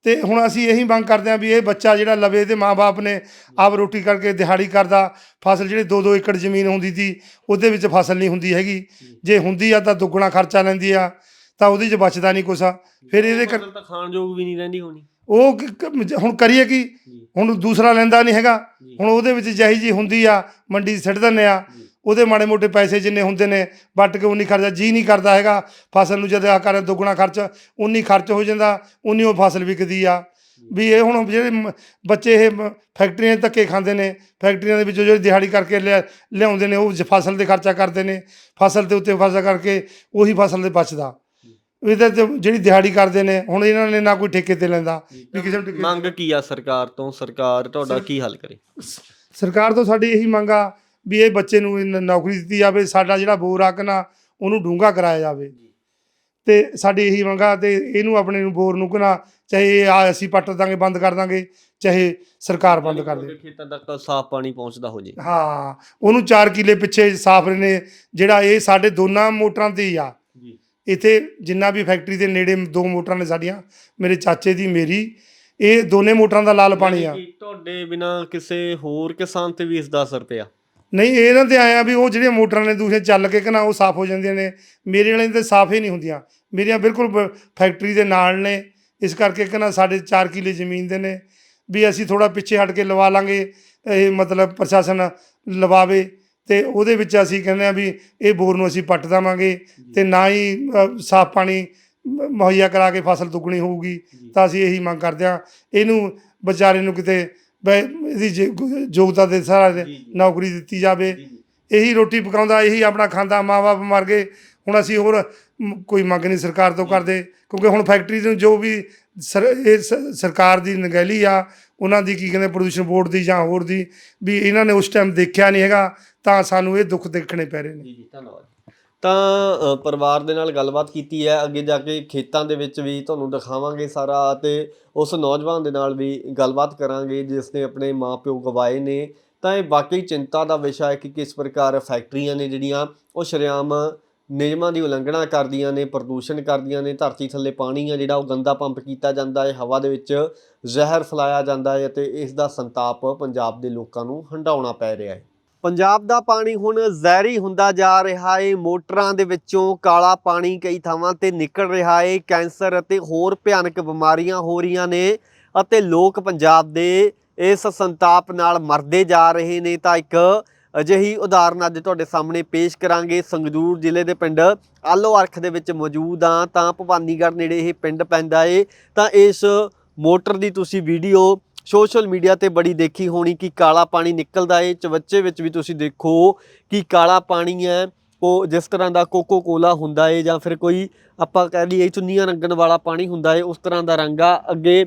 ਤੇ ਹੁਣ ਅਸੀਂ ਇਹੀ ਮੰਗ ਕਰਦੇ ਹਾਂ ਵੀ ਇਹ ਬੱਚਾ ਜਿਹੜਾ ਲਵੇ ਤੇ ਮਾਪੇ ਨੇ ਆਪ ਰੋਟੀ ਕਰਕੇ ਦਿਹਾੜੀ ਕਰਦਾ ਫਸਲ ਜਿਹੜੀ 2-2 ਏਕੜ ਜ਼ਮੀਨ ਹੁੰਦੀ ਸੀ ਉਹਦੇ ਵਿੱਚ ਫਸਲ ਨਹੀਂ ਹੁੰਦੀ ਹੈਗੀ। ਜੇ ਹੁੰਦੀ ਆ ਤਾਂ ਦੁੱਗਣਾ ਖਰਚਾ ਲੈਂਦੀ ਆ ਤਾਂ ਉਹਦੇ 'ਚ ਬਚਦਾ ਨਹੀਂ ਕੁਛ ਫਿਰ ਇਹਦੇ ਕਰ ਤਾਂ ਖਾਣ ਯੋਗ ਵੀ ਨਹੀਂ ਰਹਿੰਦੀ ਹੋਣੀ। ਉਹ ਕ- ਹੁਣ ਕਰੀਏ ਕੀ? ਹੁਣ ਦੂਸਰਾ ਲੈਂਦਾ ਨਹੀਂ ਹੈਗਾ। ਹੁਣ ਉਹਦੇ ਵਿੱਚ ਜਿਹੀ ਜੀ ਹੁੰਦੀ ਆ ਮੰਡੀ 'ਚ ਸਿੱਟ ਦਿੰਦੇ ਆ। ਉਹਦੇ ਮਾੜੇ ਮੋਟੇ ਪੈਸੇ ਜਿੰਨੇ ਹੁੰਦੇ ਨੇ ਵੱਟ ਕੇ ਉਨੀ ਖਰਚਾ ਜੀ ਨਹੀਂ ਕਰਦਾ ਹੈਗਾ। ਫਸਲ ਨੂੰ ਜਦ ਆ ਕਰ ਦੁੱਗਣਾ ਖਰਚ ਉਨੀ ਖਰਚ ਹੋ ਜਾਂਦਾ ਉਨੀ ਉਹ ਫਸਲ ਵਿਕਦੀ ਆ। ਵੀ ਇਹ ਹੁਣ ਜਿਹੜੇ ਬੱਚੇ ਇਹ ਫੈਕਟਰੀਆਂ 'ਚ ਧੱਕੇ ਖਾਂਦੇ ਨੇ ਫੈਕਟਰੀਆਂ ਦੇ ਵਿੱਚੋਂ ਜਿਹੜੀ ਦਿਹਾੜੀ ਕਰਕੇ ਲਿਆ- ਲਿਆਉਂਦੇ ਨੇ ਉਹ ਫਸਲ ਤੇ ਖਰਚਾ ਕਰਦੇ ਨੇ। ਫਸਲ ਦੇ ਉੱਤੇ ਖਰਚਾ ਕਰਕੇ ਉਹੀ ਫਸਲ ਦੇ ਬਚਦਾ। ਇਹਦੇ ਤੇ ਜਿਹੜੀ ਦਿਹਾੜੀ ਕਰਦੇ ਨੇ ਹੁਣ ਇਹਨਾਂ ਨੇ ਨਾ ਕੋਈ ਠੇਕੇ ਤੇ ਲੈਂਦਾ। ਵੀ ਕਿਸੇ ਨੂੰ ਮੰਗ ਕੀ ਆ ਸਰਕਾਰ ਤੋਂ? ਸਰਕਾਰ ਤੁਹਾਡਾ ਕੀ ਹੱਲ ਕਰੇ? ਸਰਕਾਰ ਤੋਂ ਸਾਡੀ ਇਹੀ ਮੰਗ ਆ ਵੀ ਇਹ ਬੱਚੇ ਨੂੰ ਨ- ਨੌਕਰੀ ਦਿੱਤੀ ਜਾਵੇ ਸਾਡਾ ਜਿਹੜਾ ਬੋਰ ਆ ਕਨਾ ਉਹਨੂੰ ਡੂੰਘਾ ਕਰਾਇਆ ਜਾਵੇ। ਤੇ ਸਾਡੀ ਇਹੀ ਮੰਗ ਤੇ ਇਹਨੂੰ ਆਪਣੇ ਨੂੰ ਬੋਰ ਨੂੰ ਕਨਾ ਚਾਹੇ ਇਹ ਆ ਅਸੀਂ ਪੱਟ ਦਾਂਗੇ ਬੰਦ ਕਰ ਦਾਂਗੇ ਚਾਹੇ ਸਰਕਾਰ ਬੰਦ ਕਰ ਦੇ। ਖੇਤਾਂ ਤੱਕ ਸਾਫ਼ ਪਾਣੀ ਪਹੁੰਚਦਾ ਹੋ ਜੇ। ਹਾਂ ਉਹਨੂੰ 4 ਕਿੱਲੇ ਪਿੱਛੇ ਸਾਫ਼ ਨੇ ਜਿਹੜਾ ਇਹ ਸਾਡੇ ਦੋਨਾਂ ਮੋਟਰਾਂ ਤੇ ਹੀ ਆ। ਜੀ। ਇੱਥੇ ਜਿੰਨਾ ਵੀ ਫੈਕਟਰੀ ਦੇ ਨੇੜੇ ਦੋ ਮੋਟਰਾਂ ਨੇ ਸਾਡੀਆਂ ਮੇਰੇ ਚਾਚੇ ਦੀ ਮੇਰੀ ਇਹ ਦੋਨੇ ਮੋਟਰਾਂ ਦਾ ਲਾਲ ਪਾਣੀ ਆ। ਤੁਹਾਡੇ ਬਿਨਾ ਕਿਸੇ ਹੋਰ ਕਿਸਾਨ ਤੇ ਵੀ ਇਸ ਦਾ ਅਸਰ ਪਿਆ? ਨਹੀਂ ਇਹਨਾਂ ਤੇ ਆਇਆ ਵੀ ਉਹ ਜਿਹੜੀਆਂ ਮੋਟਰਾਂ ਨੇ ਦੂਸਰੇ ਚੱਲ ਕੇ ਕਿ ਨਾ ਉਹ ਸਾਫ਼ ਹੋ ਜਾਂਦੀਆਂ ਨੇ। ਮੇਰੇ ਵਾਲੇ ਤੇ ਸਾਫ਼ ਹੀ ਨਹੀਂ ਹੁੰਦੀਆਂ। ਮੇਰੀਆਂ ਬਿਲਕੁਲ ਫੈਕਟਰੀ ਦੇ ਨਾਲ ਨੇ। ਇਸ ਕਰਕੇ ਕਿ ਨਾ ਸਾਡੇ 4 ਕਿੱਲੇ ਜ਼ਮੀਨ ਦੇ ਨੇ। ਵੀ ਅਸੀਂ ਥੋੜਾ ਪਿੱਛੇ ਹਟ ਕੇ ਲਵਾ ਲਾਂਗੇ ਇਹ ਮਤਲਬ ਪ੍ਰਸ਼ਾਸਨ ਲਵਾਵੇ ਤੇ ਉਹਦੇ ਵਿੱਚ ਅਸੀਂ ਕਹਿੰਦੇ ਆ ਵੀ ਇਹ ਬੋਰ ਨੂੰ ਅਸੀਂ ਪੱਟ ਦੇਵਾਂਗੇ ਤੇ ਨਾ ਹੀ ਸਾਫ਼ ਪਾਣੀ ਮੁਹੱਈਆ ਕਰਾ ਕੇ ਫਸਲ ਦੁੱਗਣੀ ਹੋਊਗੀ। ਤਾਂ ਅਸੀਂ ਇਹੀ ਮੰਗ ਕਰਦੇ ਆ ਇਹਨੂੰ ਵਿਚਾਰੇ ਨੂੰ ਕਿਤੇ ਬਈ ਇਹਦੀ ਜੇ- ਯੋਗਤਾ ਦੇ ਸਾਰਾ ਨੌਕਰੀ ਦਿੱਤੀ ਜਾਵੇ। ਇਹੀ ਰੋਟੀ ਪਕਾਉਂਦਾ ਇਹੀ ਆਪਣਾ ਖਾਂਦਾ ਮਾਂ-ਬਾਪ ਮਰ ਗਏ। ਹੁਣ ਅਸੀਂ ਹੋਰ ਮ- ਕੋਈ ਮੰਗ ਨਹੀਂ ਸਰਕਾਰ ਤੋਂ ਕਰਦੇ। ਕਿਉਂਕਿ ਹੁਣ ਫੈਕਟਰੀ ਨੂੰ ਜੋ ਵੀ ਸਰ ਇਹ ਸ- ਸਰਕਾਰ ਦੀ ਨਗੈਲੀ ਆ ਉਹਨਾਂ ਦੀ ਕੀ ਕਹਿੰਦੇ ਪ੍ਰਦੂਸ਼ਣ ਬੋਰਡ ਦੀ ਜਾਂ ਹੋਰ ਦੀ ਵੀ ਇਹਨਾਂ ਨੇ ਉਸ ਟਾਈਮ ਦੇਖਿਆ ਨਹੀਂ ਹੈਗਾ ਤਾਂ ਸਾਨੂੰ ਇਹ ਦੁੱਖ ਦੇਖਣੇ ਪੈ ਰਹੇ ਨੇ। ਜੀ ਜੀ ਧੰਨਵਾਦ। ਤਾਂ ਪਰਿਵਾਰ ਦੇ ਨਾਲ ਗੱਲਬਾਤ ਕੀਤੀ ਹੈ। ਅੱਗੇ ਜਾ ਕੇ ਖੇਤਾਂ ਦੇ ਵਿੱਚ ਵੀ ਤੁਹਾਨੂੰ ਦਿਖਾਵਾਂਗੇ ਸਾਰਾ ਤੇ ਉਸ ਨੌਜਵਾਨ ਦੇ ਨਾਲ ਵੀ ਗੱਲਬਾਤ ਕਰਾਂਗੇ, ਜਿਸ ਨੇ ਆਪਣੇ ਮਾਪਿਓ ਗਵਾਏ ਨੇ। ਤਾਂ ਇਹ ਵਾਕਈ ਚਿੰਤਾ ਦਾ ਵਿਸ਼ਾ ਹੈ ਕਿ ਕਿਸ ਪ੍ਰਕਾਰ ਫੈਕਟਰੀਆਂ ਨੇ ਜਿਹੜੀਆਂ ਉਹ ਸ਼ਰੇਆਮ ਨਿਯਮਾਂ ਦੀ ਉਲੰਘਣਾ ਕਰਦੀਆਂ ਨੇ, ਪ੍ਰਦੂਸ਼ਣ ਕਰਦੀਆਂ ਨੇ, ਧਰਤੀ ਥੱਲੇ ਪਾਣੀ ਆ ਜਿਹੜਾ ਉਹ ਗੰਦਾ ਪੰਪ ਕੀਤਾ ਜਾਂਦਾ ਹੈ, ਹਵਾ ਦੇ ਵਿੱਚ ਜ਼ਹਿਰ ਫੈਲਾਇਆ ਜਾਂਦਾ ਹੈ ਅਤੇ ਇਸ ਦਾ ਸੰਤਾਪ ਪੰਜਾਬ ਦੇ ਲੋਕਾਂ ਨੂੰ ਹੰਡਾਉਣਾ ਪੈ ਰਿਹਾ ਹੈ। ਪੰਜਾਬ ਦਾ ਪਾਣੀ ਹੁਣ ਜ਼ਹਿਰੀ ਹੁੰਦਾ ਜਾ ਰਿਹਾ ਏ। ਮੋਟਰਾਂ ਦੇ ਵਿੱਚੋਂ ਕਾਲਾ ਪਾਣੀ ਕਈ ਥਾਵਾਂ ਤੇ ਨਿਕਲ ਰਿਹਾ ਏ। ਕੈਂਸਰ ਅਤੇ ਹੋਰ ਭਿਆਨਕ ਬਿਮਾਰੀਆਂ ਹੋ ਰਹੀਆਂ ਨੇ ਅਤੇ ਲੋਕ ਪੰਜਾਬ ਦੇ ਇਸ ਸੰਤਾਪ ਨਾਲ ਮਰਦੇ ਜਾ ਰਹੇ ਨੇ। ਤਾਂ ਇੱਕ ਅਜਿਹੀ ਉਦਾਹਰਨ ਅੱਜ ਤੁਹਾਡੇ ਸਾਹਮਣੇ ਪੇਸ਼ ਕਰਾਂਗੇ। ਸੰਗਰੂਰ ਜ਼ਿਲ੍ਹੇ ਦੇ ਪਿੰਡ ਆਲੋ ਅਰਖ ਦੇ ਵਿੱਚ ਮੌਜੂਦ ਆ ਤਾਂ ਭਵਾਨੀਗੜ੍ਹ ਨੇੜੇ ਇਹ ਪਿੰਡ ਪੈਂਦਾ ਏ। ਤਾਂ ਇਸ ਮੋਟਰ ਦੀ ਤੁਸੀਂ ਵੀਡੀਓ ਸੋਸ਼ਲ ਮੀਡੀਆ ਤੇ ਬੜੀ ਦੇਖੀ ਹੋਣੀ ਕਿ ਕਾਲਾ ਪਾਣੀ ਨਿਕਲਦਾ ਏ ਚਵੱਚੇ ਵਿੱਚ ਵੀ ਤੁਸੀਂ ਦੇਖੋ ਕਿ ਕਾਲਾ ਪਾਣੀ ਹੈ ਉਹ ਜਿਸ ਤਰ੍ਹਾਂ ਦਾ ਕੋਕੋ ਕੋਲਾ ਹੁੰਦਾ ਏ ਜਾਂ ਫਿਰ ਕੋਈ ਆਪਾਂ ਕਹਿ ਲਈਏ ਚੁੰਨੀਆਂ ਰੰਗਣ ਵਾਲਾ ਪਾਣੀ ਹੁੰਦਾ ਏ, ਉਸ ਤਰ੍ਹਾਂ ਦਾ ਰੰਗ ਆ। ਅੱਗੇ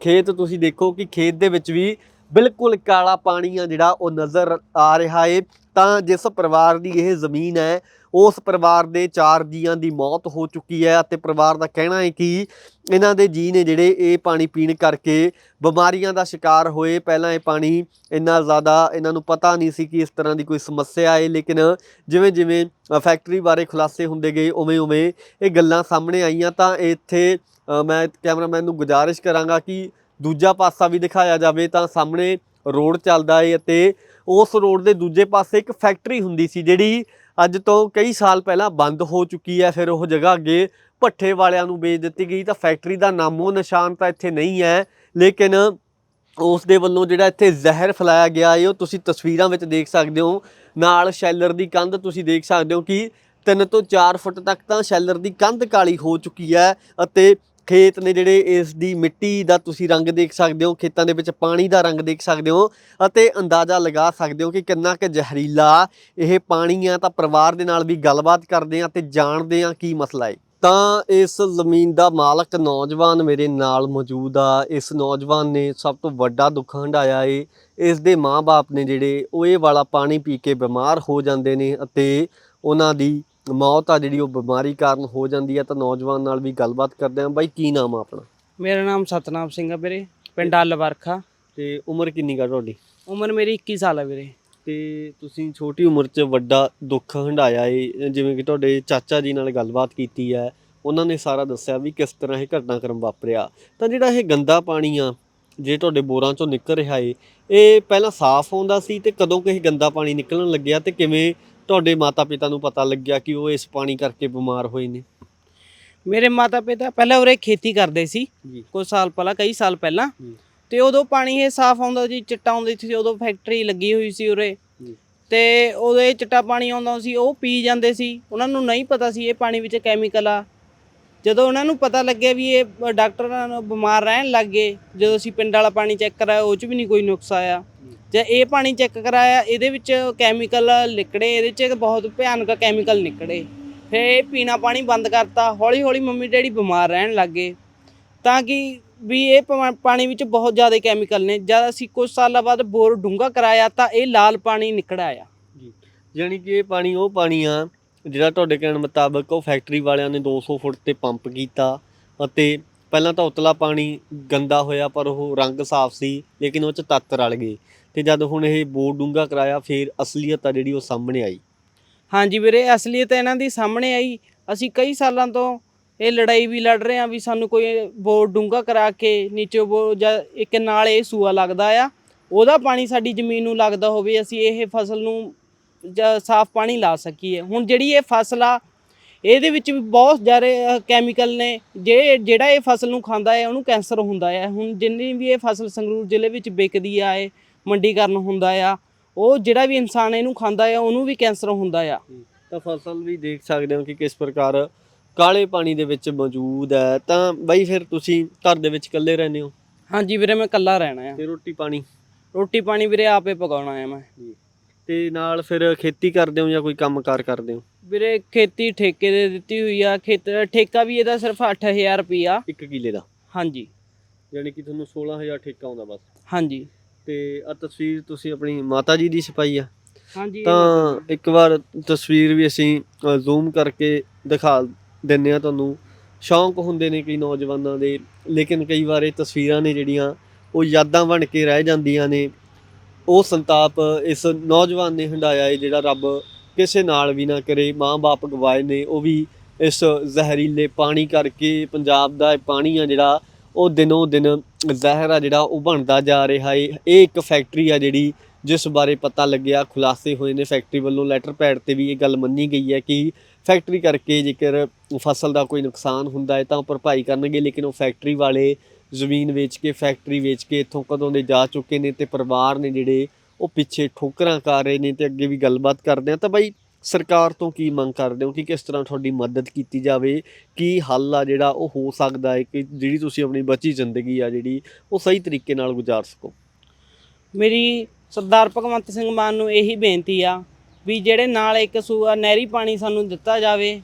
ਖੇਤ ਤੁਸੀਂ ਦੇਖੋ ਕਿ ਖੇਤ ਦੇ ਵਿੱਚ ਵੀ ਬਿਲਕੁਲ ਕਾਲਾ ਪਾਣੀ ਆ ਜਿਹੜਾ ਉਹ ਨਜ਼ਰ ਆ ਰਿਹਾ ਏ। ਤਾਂ ਜਿਸ ਪਰਿਵਾਰ ਦੀ ਇਹ ਜ਼ਮੀਨ ਹੈ ਉਸ ਪਰਿਵਾਰ ਦੇ ਚਾਰ ਜੀਆਂ ਦੀ ਮੌਤ ਹੋ ਚੁੱਕੀ ਹੈ ਅਤੇ ਪਰਿਵਾਰ ਦਾ ਕਹਿਣਾ ਹੈ ਕਿ ਇਹਨਾਂ ਦੇ ਜੀ ਨੇ ਜਿਹੜੇ ਇਹ ਪਾਣੀ ਪੀਣ ਕਰਕੇ ਬਿਮਾਰੀਆਂ ਦਾ ਸ਼ਿਕਾਰ ਹੋਏ। ਪਹਿਲਾਂ ਇਹ ਪਾਣੀ ਇੰਨਾ ਜ਼ਿਆਦਾ ਇਹਨਾਂ ਨੂੰ ਪਤਾ ਨਹੀਂ ਸੀ ਕਿ ਇਸ ਤਰ੍ਹਾਂ ਦੀ ਕੋਈ ਸਮੱਸਿਆ ਹੈ ਲੇਕਿਨ ਜਿਵੇਂ ਜਿਵੇਂ ਫੈਕਟਰੀ ਬਾਰੇ ਖੁਲਾਸੇ ਹੁੰਦੇ ਗਏ, ਉਵੇਂ ਉਵੇਂ ਇਹ ਗੱਲਾਂ ਸਾਹਮਣੇ ਆਈਆਂ ਤਾਂ ਇੱਥੇ ਮੈਂ ਕੈਮਰਾਮੈਨ ਨੂੰ ਗੁਜ਼ਾਰਿਸ਼ ਕਰਾਂਗਾ ਕਿ ਦੂਜਾ ਪਾਸਾ ਵੀ ਦਿਖਾਇਆ ਜਾਵੇ ਤਾਂ ਸਾਹਮਣੇ ਰੋਡ ਚੱਲਦਾ ਏ ਅਤੇ ਉਸ ਰੋਡ ਦੇ ਦੂਜੇ ਪਾਸੇ ਇੱਕ ਫੈਕਟਰੀ ਹੁੰਦੀ ਸੀ ਜਿਹੜੀ ਅੱਜ ਤੋਂ ਕਈ ਸਾਲ ਪਹਿਲਾਂ ਬੰਦ ਹੋ ਚੁੱਕੀ ਹੈ, ਫਿਰ ਉਹ ਜਗ੍ਹਾ ਅੱਗੇ ਭੱਠੇ ਵਾਲਿਆਂ ਨੂੰ ਵੇਚ ਦਿੱਤੀ ਗਈ। ਤਾਂ ਫੈਕਟਰੀ ਦਾ ਨਾਮੋ ਨਿਸ਼ਾਨ ਤਾਂ ਇੱਥੇ ਨਹੀਂ ਹੈ, ਲੇਕਿਨ ਉਸ ਦੇ ਵੱਲੋਂ ਜਿਹੜਾ ਇੱਥੇ ਜ਼ਹਿਰ ਫੈਲਾਇਆ ਗਿਆ ਹੈ, ਉਹ ਤੁਸੀਂ ਤਸਵੀਰਾਂ ਵਿੱਚ ਦੇਖ ਸਕਦੇ ਹੋ। ਨਾਲ ਸ਼ੈਲਰ ਦੀ ਕੰਧ ਤੁਸੀਂ ਦੇਖ ਸਕਦੇ ਹੋ ਕਿ 3 ਤੋਂ 4 ਫੁੱਟ ਤੱਕ ਤਾਂ ਸ਼ੈਲਰ ਦੀ ਕੰਧ ਕਾਲੀ ਹੋ ਚੁੱਕੀ ਹੈ ਅਤੇ ਖੇਤ ਨੇ ਜਿਹੜੇ ਇਸ ਦੀ ਮਿੱਟੀ ਦਾ ਤੁਸੀਂ ਰੰਗ ਦੇਖ ਸਕਦੇ ਹੋ, ਖੇਤਾਂ ਦੇ ਵਿੱਚ ਪਾਣੀ ਦਾ ਰੰਗ ਦੇਖ ਸਕਦੇ ਹੋ ਅਤੇ ਅੰਦਾਜ਼ਾ ਲਗਾ ਸਕਦੇ ਹੋ ਕਿ ਕਿੰਨਾ ਕੁ ਜ਼ਹਿਰੀਲਾ ਇਹ ਪਾਣੀ ਆ। ਤਾਂ ਪਰਿਵਾਰ ਦੇ ਨਾਲ ਵੀ ਗੱਲਬਾਤ ਕਰਦੇ ਆ ਤੇ ਜਾਣਦੇ ਆ ਕੀ ਮਸਲਾ ਹੈ। ਤਾਂ ਇਸ ਜ਼ਮੀਨ ਦਾ ਮਾਲਕ ਨੌਜਵਾਨ ਮੇਰੇ ਨਾਲ ਮੌਜੂਦ ਆ। ਇਸ ਨੌਜਵਾਨ ਨੇ ਸਭ ਤੋਂ ਵੱਡਾ ਦੁੱਖ ਹੰਢਾਇਆ ਏ। ਇਸ ਦੇ ਮਾਪੇ ਨੇ ਜਿਹੜੇ ਉਹ ਇਹ ਵਾਲਾ ਪਾਣੀ ਪੀ ਕੇ ਬਿਮਾਰ ਹੋ ਜਾਂਦੇ ਨੇ ਅਤੇ ਉਹਨਾਂ ਦੀ ਮੌਤ ਆ ਜਿਹੜੀ ਉਹ ਬਿਮਾਰੀ ਕਾਰਨ ਹੋ ਜਾਂਦੀ ਹੈ ਤਾਂ ਨੌਜਵਾਨ ਨਾਲ ਵੀ ਗੱਲਬਾਤ ਕਰਦੇ ਆ ਬਾਈ ਕੀ ਨਾਮ ਆ ਆਪਣਾ? ਮੇਰਾ ਨਾਮ ਸਤਨਾਮ ਸਿੰਘ ਆ ਵੀਰੇ ਪਿੰਡ ਅੱਲ ਵਰਖਾ। ਤੇ ਉਮਰ ਕਿੰਨੀ ਕਾ ਤੁਹਾਡੀ? ਉਮਰ ਮੇਰੀ 21 ਸਾਲ ਆ ਵੀਰੇ। ਤੇ ਤੁਸੀਂ ਛੋਟੀ ਉਮਰ 'ਚ ਵੱਡਾ ਦੁੱਖ ਹੰਢਾਇਆ ਏ ਜਿਵੇਂ ਕਿ ਤੁਹਾਡੇ ਚਾਚਾ ਜੀ ਨਾਲ ਗੱਲਬਾਤ ਕੀਤੀ ਹੈ ਉਹਨਾਂ ਨੇ ਸਾਰਾ ਦੱਸਿਆ ਵੀ ਕਿਸ ਤਰ੍ਹਾਂ ਇਹ ਘਟਨਾਕ੍ਰਮ ਵਾਪਰਿਆ। ਤਾਂ ਜਿਹੜਾ ਇਹ ਗੰਦਾ ਪਾਣੀ ਆ ਜੇ ਤੁਹਾਡੇ ਬੋਰਾਂ 'ਚੋਂ ਨਿਕਲ ਰਿਹਾ ਏ ਇਹ ਪਹਿਲਾਂ ਸਾਫ਼ ਆਉਂਦਾ ਸੀ ਤੇ ਕਦੋਂ ਕਿ ਇਹ ਗੰਦਾ ਪਾਣੀ ਨਿਕਲਣ ਲੱਗਿਆ ਤੇ ਕਿਵੇਂ ਤੁਹਾਡੇ ਮਾਤਾ-ਪਿਤਾ ਨੂੰ ਪਤਾ ਲੱਗਿਆ ਕਿ ਉਹ ਇਸ ਪਾਣੀ ਕਰਕੇ ਬਿਮਾਰ ਹੋਏ ਨੇ? ਮੇਰੇ ਮਾਤਾ ਪਿਤਾ ਪਹਿਲਾਂ ਉਰੇ ਖੇਤੀ ਕਰਦੇ ਸੀ ਜੀ। ਕੁਝ ਸਾਲ ਪਹਿਲਾਂ ਕਈ ਸਾਲ ਪਹਿਲਾਂ। ਜੀ। ਤੇ ਉਦੋਂ ਪਾਣੀ ਇਹ ਸਾਫ਼ ਆਉਂਦਾ ਜੀ ਚਿੱਟਾ ਆਉਂਦੀ ਸੀ ਉਦੋਂ ਫੈਕਟਰੀ ਲੱਗੀ ਹੋਈ ਸੀ ਉਰੇ। ਜੀ। ਤੇ ਉਹਦੇ ਚਿੱਟਾ ਪਾਣੀ ਆਉਂਦਾ ਸੀ ਉਹ ਪੀ ਜਾਂਦੇ ਸੀ। ਉਹਨਾਂ ਨੂੰ ਨਹੀਂ ਪਤਾ ਸੀ ਇਹ ਪਾਣੀ ਵਿੱਚ ਕੈਮੀਕਲ ਆ। ਜਦੋਂ ਉਹਨਾਂ ਨੂੰ ਪਤਾ ਲੱਗਿਆ ਵੀ ਇਹ ਡਾਕਟਰਾਂ ਨੂੰ ਬਿਮਾਰ ਰਹਿਣ ਲੱਗ ਗਏ ਜਦੋਂ ਅਸੀਂ ਪਿੰਡ ਵਾਲਾ ਪਾਣੀ ਚੈੱਕ ਕਰਾਇਆ ਉਹ 'ਚ ਵੀ ਨਹੀਂ ਕੋਈ ਨੁਕਸ ਆਇਆ। ਜੇ ਇਹ ਪਾਣੀ ਚੈੱਕ ਕਰਾਇਆ, ਇਹਦੇ ਵਿੱਚ ਕੈਮੀਕਲ ਨਿਕੜੇ ਇਹਦੇ 'ਚ ਬਹੁਤ ਭਿਆਨਕ ਕੈਮੀਕਲ ਨਿਕੜੇ ਫਿਰ ਇਹ ਪੀਣਾ ਪਾਣੀ ਬੰਦ ਕਰਤਾ। ਹੌਲੀ ਹੌਲੀ ਮੰਮੀ ਡੈਡੀ ਬਿਮਾਰ ਰਹਿਣ ਲੱਗ ਗਏ। ਤਾਂ ਕਿ ਵੀ ਇਹ ਪਾਣੀ ਵਿੱਚ ਬਹੁਤ ਜ਼ਿਆਦਾ ਕੈਮੀਕਲ ਨੇ। ਜਦ ਅਸੀਂ ਕੁਝ ਸਾਲਾਂ ਬਾਅਦ ਬੋਰ ਡੂੰਘਾ ਕਰਾਇਆ, ਤਾਂ ਇਹ ਲਾਲ ਪਾਣੀ ਨਿਕੜ ਆਇਆ। ਯਾਨੀ ਕਿ ਇਹ ਪਾਣੀ ਉਹ ਪਾਣੀ ਆ, ਜਿਹੜਾ ਤੁਹਾਡੇ ਕਹਿਣ ਮੁਤਾਬਕ ਉਹ ਫੈਕਟਰੀ ਵਾਲਿਆਂ ਨੇ 200 ਫੁੱਟ ਤੇ ਪੰਪ ਕੀਤਾ ਅਤੇ ਪਹਿਲਾਂ ਤਾਂ ਉਤਲਾ ਪਾਣੀ ਗੰਦਾ ਹੋਇਆ, ਪਰ ਉਹ ਰੰਗ ਸਾਫ਼ ਸੀ, ਲੇਕਿਨ ਉਹ ਚ ਤੱਤ ਰਲ ਗਏ। ਤੇ ਜਦ ਹੁਣ ਇਹ ਬੋਰ ਡੂੰਘਾ ਕਰਾਇਆ, ਫਿਰ ਅਸਲੀਅਤ ਆ ਜਿਹੜੀ ਉਹ ਸਾਹਮਣੇ ਆਈ। ਹਾਂਜੀ ਵੀਰੇ, ਅਸਲੀਅਤ ਇਹਨਾਂ ਦੀ ਸਾਹਮਣੇ ਆਈ। ਅਸੀਂ ਕਈ ਸਾਲਾਂ ਤੋਂ ਇਹ ਲੜਾਈ ਵੀ ਲੜ ਰਹੇ ਹਾਂ ਵੀ ਸਾਨੂੰ ਕੋਈ ਬੋਰ ਡੂੰਘਾ ਕਰਾ ਕੇ ਨੀਚੇ ਬੋ ਜਾਂ ਇੱਕ ਨਾਲ ਇਹ ਸੂਆ ਲੱਗਦਾ ਆ, ਉਹਦਾ ਪਾਣੀ ਸਾਡੀ ਜ਼ਮੀਨ ਨੂੰ ਲੱਗਦਾ ਹੋਵੇ, ਅਸੀਂ ਇਹ ਫਸਲ ਨੂੰ ਜਾਂ ਸਾਫ਼ ਪਾਣੀ ਲਾ ਸਕੀਏ। ਹੁਣ ਜਿਹੜੀ ਇਹ ਫਸਲ ਆ, ਇਹਦੇ ਵਿੱਚ ਵੀ ਬਹੁਤ ਜ਼ਿਆਦਾ ਕੈਮੀਕਲ ਨੇ। ਜੇ, ਜਿਹੜਾ ਇਹ ਫਸਲ ਨੂੰ ਖਾਂਦਾ ਹੈ, ਉਹਨੂੰ ਕੈਂਸਰ ਹੁੰਦਾ ਹੈ। ਹੁਣ ਜਿੰਨੀ ਵੀ ਇਹ ਫਸਲ ਸੰਗਰੂਰ ਜ਼ਿਲ੍ਹੇ ਵਿੱਚ ਵਿਕਦੀ ਆ ਇਹ ਮੰਡੀਕਰਨ ਹੁੰਦਾ ਆ ਉਹ ਜਿਹੜਾ ਵੀ ਇਨਸਾਨ ਇਹਨੂੰ ਖਾਂਦਾ ਆ ਉਹਨੂੰ ਵੀ ਕੈਂਸਰ ਹੁੰਦਾ ਆ। ਤਾਂ ਫਸਲ ਵੀ ਦੇਖ ਸਕਦੇ ਹੋ ਕਿ ਕਿਸ ਪ੍ਰਕਾਰ ਕਾਲੇ ਪਾਣੀ ਦੇ ਵਿੱਚ ਮੌਜੂਦ ਹੈ। ਤਾਂ ਬਈ ਫਿਰ ਤੁਸੀਂ ਘਰ ਦੇ ਵਿੱਚ ਇਕੱਲੇ ਰਹਿੰਦੇ ਹੋ? ਹਾਂਜੀ ਵੀਰੇ ਮੈਂ ਇਕੱਲਾ ਰਹਿਣਾ ਆ। ਤੇ ਰੋਟੀ ਪਾਣੀ? ਰੋਟੀ ਪਾਣੀ ਵੀਰੇ ਆਪੇ ਪਕਾਉਣਾ ਆ ਮੈਂ। ਤੇ ਨਾਲ ਫਿਰ ਖੇਤੀ ਕਰਦੇ ਹੋ ਜਾਂ ਕੋਈ ਕੰਮਕਾਰ ਕਰਦੇ ਹੋ? ਵੀਰੇ ਖੇਤੀ ਠੇਕੇ ਦੇ ਦਿੱਤੀ ਹੋਈ ਆ। ਖੇਤ ਠੇਕਾ ਵੀ ਇਹਦਾ ਸਿਰਫ 8000 ਰੁਪਿਆ ਇੱਕ ਕਿੱਲੇ ਦਾ? ਹਾਂਜੀ। ਯਾਨੀ ਕਿ ਤੁਹਾਨੂੰ 16000 ਠੇਕਾ ਆਉਂਦਾ ਬਸ? ਹਾਂਜੀ। ਤੇ ਆ ਤਸਵੀਰ ਤੁਸੀਂ ਆਪਣੀ ਮਾਤਾ ਜੀ ਦੀ ਛਪਾਈ ਆ। ਹਾਂਜੀ ਤਾਂ ਇੱਕ ਵਾਰ ਤਸਵੀਰ ਵੀ ਅਸੀਂ ਜ਼ੂਮ ਕਰਕੇ ਦਿਖਾ ਦਿੰਨੇ ਆ ਤੁਹਾਨੂੰ। ਸ਼ੌਂਕ ਹੁੰਦੇ ਨੇ ਕਈ ਨੌਜਵਾਨਾਂ ਦੇ ਲੇਕਿਨ ਕਈ ਵਾਰ ਇਹ ਤਸਵੀਰਾਂ ਨੇ ਜਿਹੜੀਆਂ ਉਹ ਯਾਦਾਂ ਬਣ ਕੇ ਰਹਿ ਜਾਂਦੀਆਂ ਨੇ। ਉਹ ਸੰਤਾਪ ਇਸ ਨੌਜਵਾਨ ਨੇ ਹੰਡਾਇਆ ਹੈ ਜਿਹੜਾ ਰੱਬ ਕਿਸੇ ਨਾਲ ਵੀ ਨਾ ਕਰੇ। ਮਾਂ-ਬਾਪ ਗਵਾਏ ਨੇ ਉਹ ਵੀ ਇਸ ਜ਼ਹਿਰੀਲੇ ਪਾਣੀ ਕਰਕੇ ਪੰਜਾਬ ਦਾ ਇਹ ਪਾਣੀ ਆ ਜਿਹੜਾ ਉਹ ਦਿਨੋਂ ਦਿਨ ਜ਼ਹਿਰ ਆ ਜਿਹੜਾ ਉਹ ਬਣਦਾ ਜਾ ਰਿਹਾ ਏ। ਇਹ ਇੱਕ ਫੈਕਟਰੀ ਆ ਜਿਹੜੀ ਜਿਸ ਬਾਰੇ ਪਤਾ ਲੱਗਿਆ, ਖੁਲਾਸੇ ਹੋਏ ਨੇ ਫੈਕਟਰੀ ਵੱਲੋਂ। ਲੈਟਰ ਪੈਡ ਤੇ ਵੀ ਇਹ ਗੱਲ ਮੰਨੀ ਗਈ ਹੈ ਕਿ ਫੈਕਟਰੀ ਕਰਕੇ ਜੇਕਰ ਫਸਲ ਦਾ ਕੋਈ ਨੁਕਸਾਨ ਹੁੰਦਾ ਹੈ ਤਾਂ ਭਰਪਾਈ ਕਰਨਗੇ, ਲੇਕਿਨ ਉਹ ਫੈਕਟਰੀ ਵਾਲੇ ਜ਼ਮੀਨ ਵੇਚ ਕੇ ਫੈਕਟਰੀ ਵੇਚ ਕੇ ਇੱਥੋਂ ਕਦੋਂ ਦੇ ਜਾ ਚੁੱਕੇ ਨੇ ਤੇ ਪਰਿਵਾਰ ਨੇ ਜਿਹੜੇ ਉਹ ਪਿੱਛੇ ਠੋਕਰਾਂ ਕਰ ਰਹੇ ਨੇ ਤੇ ਅੱਗੇ ਵੀ ਗੱਲਬਾਤ ਕਰਦੇ ਆ। ਤਾਂ ਬਾਈ ਸਰਕਾਰ ਤੋਂ ਕੀ ਮੰਗ ਕਰਦੇ ਹੋ ਕਿ ਕਿਸ ਤਰ੍ਹਾਂ ਤੁਹਾਡੀ ਮਦਦ ਕੀਤੀ ਜਾਵੇ? ਕੀ ਹੱਲ ਆ ਜਿਹੜਾ ਉਹ ਹੋ ਸਕਦਾ ਹੈ ਕਿ ਜਿਹੜੀ ਤੁਸੀਂ ਆਪਣੀ ਬਚੀ ਜ਼ਿੰਦਗੀ ਆ ਜਿਹੜੀ ਉਹ ਸਹੀ ਤਰੀਕੇ ਨਾਲ ਗੁਜ਼ਾਰ ਸਕੋ? ਮੇਰੀ ਸਰਦਾਰ ਭਗਵੰਤ ਸਿੰਘ ਮਾਨ ਨੂੰ ਇਹੀ ਬੇਨਤੀ ਆ ਵੀ ਜਿਹੜੇ ਨਾਲ ਇੱਕ ਸੂਆ ਨਹਿਰੀ ਪਾਣੀ ਸਾਨੂੰ ਦਿੱਤਾ ਜਾਵੇ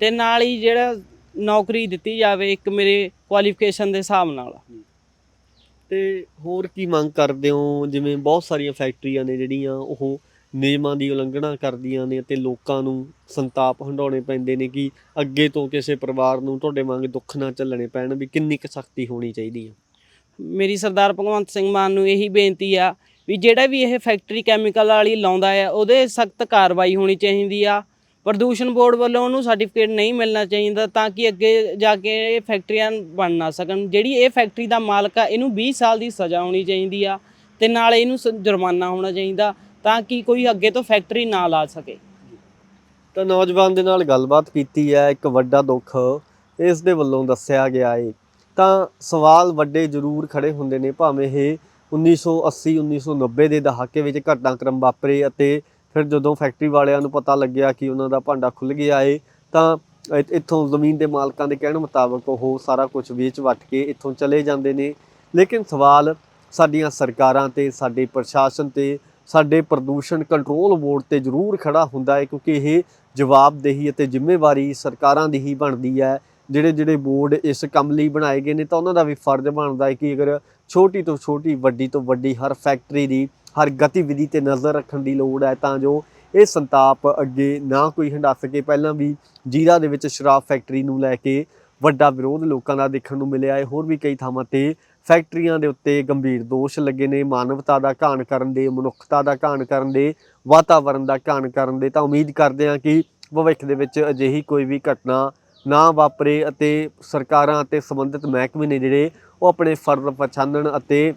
ਤੇ ਨਾਲ ਹੀ ਜਿਹੜਾ ਨੌਕਰੀ ਦਿੱਤੀ ਜਾਵੇ ਇੱਕ ਮੇਰੇ ਕੁਆਲੀਫਿਕੇਸ਼ਨ ਦੇ ਹਿਸਾਬ ਨਾਲ। ਤੇ ਹੋਰ ਕੀ ਮੰਗ ਕਰਦੇ ਹੋ? ਜਿਵੇਂ ਬਹੁਤ ਸਾਰੀਆਂ ਫੈਕਟਰੀਆਂ ਨੇ ਜਿਹੜੀਆਂ ਉਹ ਨਿਯਮਾਂ ਦੀ ਉਲੰਘਣਾ ਕਰਦੀਆਂ ਨੇ ਅਤੇ ਲੋਕਾਂ ਨੂੰ ਸੰਤਾਪ ਹੰਡਾਉਣੇ ਪੈਂਦੇ ਨੇ ਕਿ ਅੱਗੇ ਤੋਂ ਕਿਸੇ ਪਰਿਵਾਰ ਨੂੰ ਤੁਹਾਡੇ ਵਾਂਗ ਦੁੱਖ ਨਾ ਝੱਲਣੇ ਪੈਣ ਵੀ ਕਿੰਨੀ ਕੁ ਸਖਤੀ ਹੋਣੀ ਚਾਹੀਦੀ ਹੈ ਮੇਰੀ ਸਰਦਾਰ ਭਗਵੰਤ ਸਿੰਘ ਮਾਨ ਨੂੰ ਇਹੀ ਬੇਨਤੀ ਆ ਵੀ ਜਿਹੜਾ ਵੀ ਇਹ ਫੈਕਟਰੀ ਕੈਮੀਕਲ ਵਾਲੀ ਲਾਉਂਦਾ ਆ, ਉਹਦੇ ਸਖਤ ਕਾਰਵਾਈ ਹੋਣੀ ਚਾਹੀਦੀ ਆ। ਪ੍ਰਦੂਸ਼ਣ ਬੋਰਡ ਵੱਲੋਂ ਉਹਨੂੰ ਸਰਟੀਫਿਕੇਟ ਨਹੀਂ ਮਿਲਣਾ ਚਾਹੀਦਾ ਤਾਂ ਕਿ ਅੱਗੇ ਜਾ ਕੇ ਇਹ ਫੈਕਟਰੀਆਂ ਬਣ ਨਾ ਸਕਣ। ਜਿਹੜੀ ਇਹ ਫੈਕਟਰੀ ਦਾ ਮਾਲਕ ਆ, ਇਹਨੂੰ 20 ਸਾਲ ਦੀ ਸਜ਼ਾ ਹੋਣੀ ਚਾਹੀਦੀ ਆ ਤੇ ਨਾਲ ਇਹਨੂੰ ਸ- ਜੁਰਮਾਨਾ ਹੋਣਾ ਚਾਹੀਦਾ। ਤਾਂ ਕਿ ਕੋਈ ਅੱਗੇ ਤੋਂ ਫੈਕਟਰੀ ਨਾ ਲਾ ਸਕੇ। ਤਾਂ ਨੌਜਵਾਨ ਦੇ ਨਾਲ ਗੱਲਬਾਤ ਕੀਤੀ ਹੈ, ਇੱਕ ਵੱਡਾ ਦੁੱਖ ਇਸ ਦੇ ਵੱਲੋਂ ਦੱਸਿਆ ਗਿਆ ਏ। ਤਾਂ ਸਵਾਲ ਵੱਡੇ ਜ਼ਰੂਰ ਖੜੇ ਹੁੰਦੇ ਨੇ, ਭਾਵੇਂ ਇਹ 1980 1990 ਦੇ ਦਹਾਕੇ ਵਿੱਚ ਘਟਨਾਕ੍ਰਮ ਵਾਪਰੇ ਅਤੇ ਫਿਰ ਜਦੋਂ ਫੈਕਟਰੀ ਵਾਲਿਆਂ ਨੂੰ ਪਤਾ ਲੱਗਿਆ ਕਿ ਉਹਨਾਂ ਦਾ ਭਾਂਡਾ ਖੁੱਲ ਗਿਆ ਏ, ਤਾਂ ਇੱਥੋਂ ਜ਼ਮੀਨ ਦੇ ਮਾਲਕਾਂ ਦੇ ਕਹਿਣ ਮੁਤਾਬਕ ਉਹ ਸਾਰਾ ਕੁਝ ਵੇਚ ਵਟ ਕੇ ਇੱਥੋਂ ਚਲੇ ਜਾਂਦੇ ਨੇ। ਲੇਕਿਨ ਸਵਾਲ ਸਾਡੀਆਂ ਸਰਕਾਰਾਂ ਤੇ, ਸਾਡੇ ਪ੍ਰਸ਼ਾਸਨ ਤੇ ਸਾਡੇ ਪ੍ਰਦੂਸ਼ਣ ਕੰਟਰੋਲ ਬੋਰਡ ਤੇ ਜ਼ਰੂਰ ਖੜਾ ਹੁੰਦਾ ਹੈ ਕਿਉਂਕਿ ਇਹ ਜਵਾਬਦੇਹੀ ਅਤੇ ਜ਼ਿੰਮੇਵਾਰੀ ਸਰਕਾਰਾਂ ਦੀ ਹੀ ਬਣਦੀ ਹੈ। ਜਿਹੜੇ ਜਿਹੜੇ ਬੋਰਡ ਇਸ ਕੰਮ ਲਈ ਬਣਾਏ ਗਏ ਨੇ ਤਾਂ ਉਹਨਾਂ ਦਾ ਵੀ ਫਰਜ਼ ਬਣਦਾ ਹੈ ਕਿ ਅਗਰ ਛੋਟੀ ਤੋਂ ਛੋਟੀ, ਵੱਡੀ ਤੋਂ ਵੱਡੀ ਹਰ ਫੈਕਟਰੀ ਦੀ ਹਰ ਗਤੀਵਿਧੀ ਤੇ ਨਜ਼ਰ ਰੱਖਣ ਦੀ ਲੋੜ ਹੈ ਤਾਂ ਜੋ ਇਹ ਸੰਤਾਪ ਅੱਗੇ ਨਾ ਕੋਈ ਹੰਡਾ ਸਕੇ। ਪਹਿਲਾਂ ਵੀ ਜੀਰਾ ਦੇ ਵਿੱਚ ਸ਼ਰਾਬ ਫੈਕਟਰੀ ਨੂੰ ਲੈ ਕੇ ਵੱਡਾ ਵਿਰੋਧ ਲੋਕਾਂ ਦਾ ਦੇਖਣ ਨੂੰ ਮਿਲਿਆ ਹੈ। ਹੋਰ ਵੀ ਕਈ ਥਾਵਾਂ ਤੇ ਫੈਕਟਰੀਆਂ ਦੇ ਉੱਤੇ ਗੰਭੀਰ ਦੋਸ਼ ਲੱਗੇ ਨੇ, ਮਾਨਵਤਾ ਦਾ ਘਾਣ ਕਰਨ ਦੇ, ਮਨੁੱਖਤਾ ਦਾ ਘਾਣ ਕਰਨ ਦੇ ਵਾਤਾਵਰਣ ਦਾ ਘਾਣ ਕਰਨ ਦੇ। ਤਾਂ ਉਮੀਦ ਕਰਦੇ ਹਾਂ ਕਿ ਭਵਿੱਖ ਦੇ ਵਿੱਚ ਅਜਿਹੀ ਕੋਈ ਵੀ ਘਟਨਾ ਨਾ ਵਾਪਰੇ ਅਤੇ ਸਰਕਾਰਾਂ ਅਤੇ ਸੰਬੰਧਿਤ ਮਹਿਕਮੇ ਨੇ ਜਿਹੜੇ ਉਹ ਆਪਣੇ ਫਰਜ਼ ਪਛਾਣਨ ਅਤੇ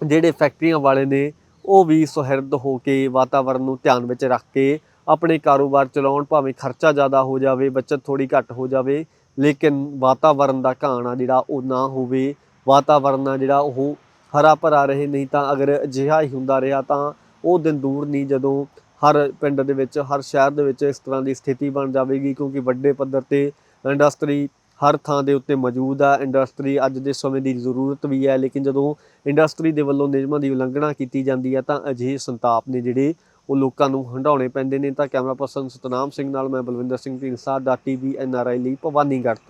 ਜਿਹੜੇ ਫੈਕਟਰੀਆਂ ਵਾਲੇ ਨੇ, ਉਹ ਵੀ ਸੁਹਿਰਦ ਹੋ ਕੇ ਵਾਤਾਵਰਣ ਨੂੰ ਧਿਆਨ ਵਿੱਚ ਰੱਖ ਕੇ ਆਪਣੇ ਕਾਰੋਬਾਰ ਚਲਾਉਣ, ਭਾਵੇਂ ਖਰਚਾ ਜ਼ਿਆਦਾ ਹੋ ਜਾਵੇ, ਬਚਤ ਥੋੜੀ ਘੱਟ ਹੋ ਜਾਵੇ, ਲੇਕਿਨ ਵਾਤਾਵਰਣ ਦਾ ਘਾਣ ਆ ਜਿਹੜਾ ਉਹ ਨਾ ਹੋਵੇ ਵਾਤਾਵਰਨ ਆ ਜਿਹੜਾ ਉਹ ਹਰਾ ਭਰਾ ਰਹੇ, ਨਹੀਂ ਤਾਂ ਅਗਰ ਅਜਿਹਾ ਹੀ ਹੁੰਦਾ ਰਿਹਾ ਤਾਂ ਉਹ ਦਿਨ ਦੂਰ ਨਹੀਂ ਜਦੋਂ ਹਰ ਪਿੰਡ ਦੇ ਵਿੱਚ, ਹਰ ਸ਼ਹਿਰ ਦੇ ਵਿੱਚ ਇਸ ਤਰ੍ਹਾਂ ਦੀ ਸਥਿਤੀ ਬਣ ਜਾਵੇਗੀ, ਕਿਉਂਕਿ ਵੱਡੇ ਪੱਧਰ ਤੇ ਇੰਡਸਟਰੀ ਹਰ ਥਾਂ ਦੇ ਉੱਤੇ ਮੌਜੂਦ ਆ। ਇੰਡਸਟਰੀ ਅੱਜ ਦੇ ਸਮੇਂ ਦੀ ਜ਼ਰੂਰਤ ਵੀ ਹੈ, ਲੇਕਿਨ ਜਦੋਂ ਇੰਡਸਟਰੀ ਦੇ ਵੱਲੋਂ ਨਿਯਮਾਂ ਦੀ ਉਲੰਘਣਾ ਕੀਤੀ ਜਾਂਦੀ ਹੈ ਤਾਂ ਅਜਿਹੇ ਸੰਤਾਪ ਨੇ ਜਿਹੜੇ ਉਹ ਲੋਕਾਂ ਨੂੰ ਹੰਡਾਉਣੇ ਪੈਂਦੇ ਨੇ। ਤਾਂ ਕੈਮਰਾ ਪਰਸਨ ਸਤਨਾਮ ਸਿੰਘ ਨਾਲ ਮੈਂ ਬਲਵਿੰਦਰ ਸਿੰਘ ਢੀਂਡਸਾ, ਦਾ ਟੀਵੀ ਐਨਆਰਆਈ ਲਈ ਭਵਾਨੀਗੜ੍ਹ ਤੋਂ।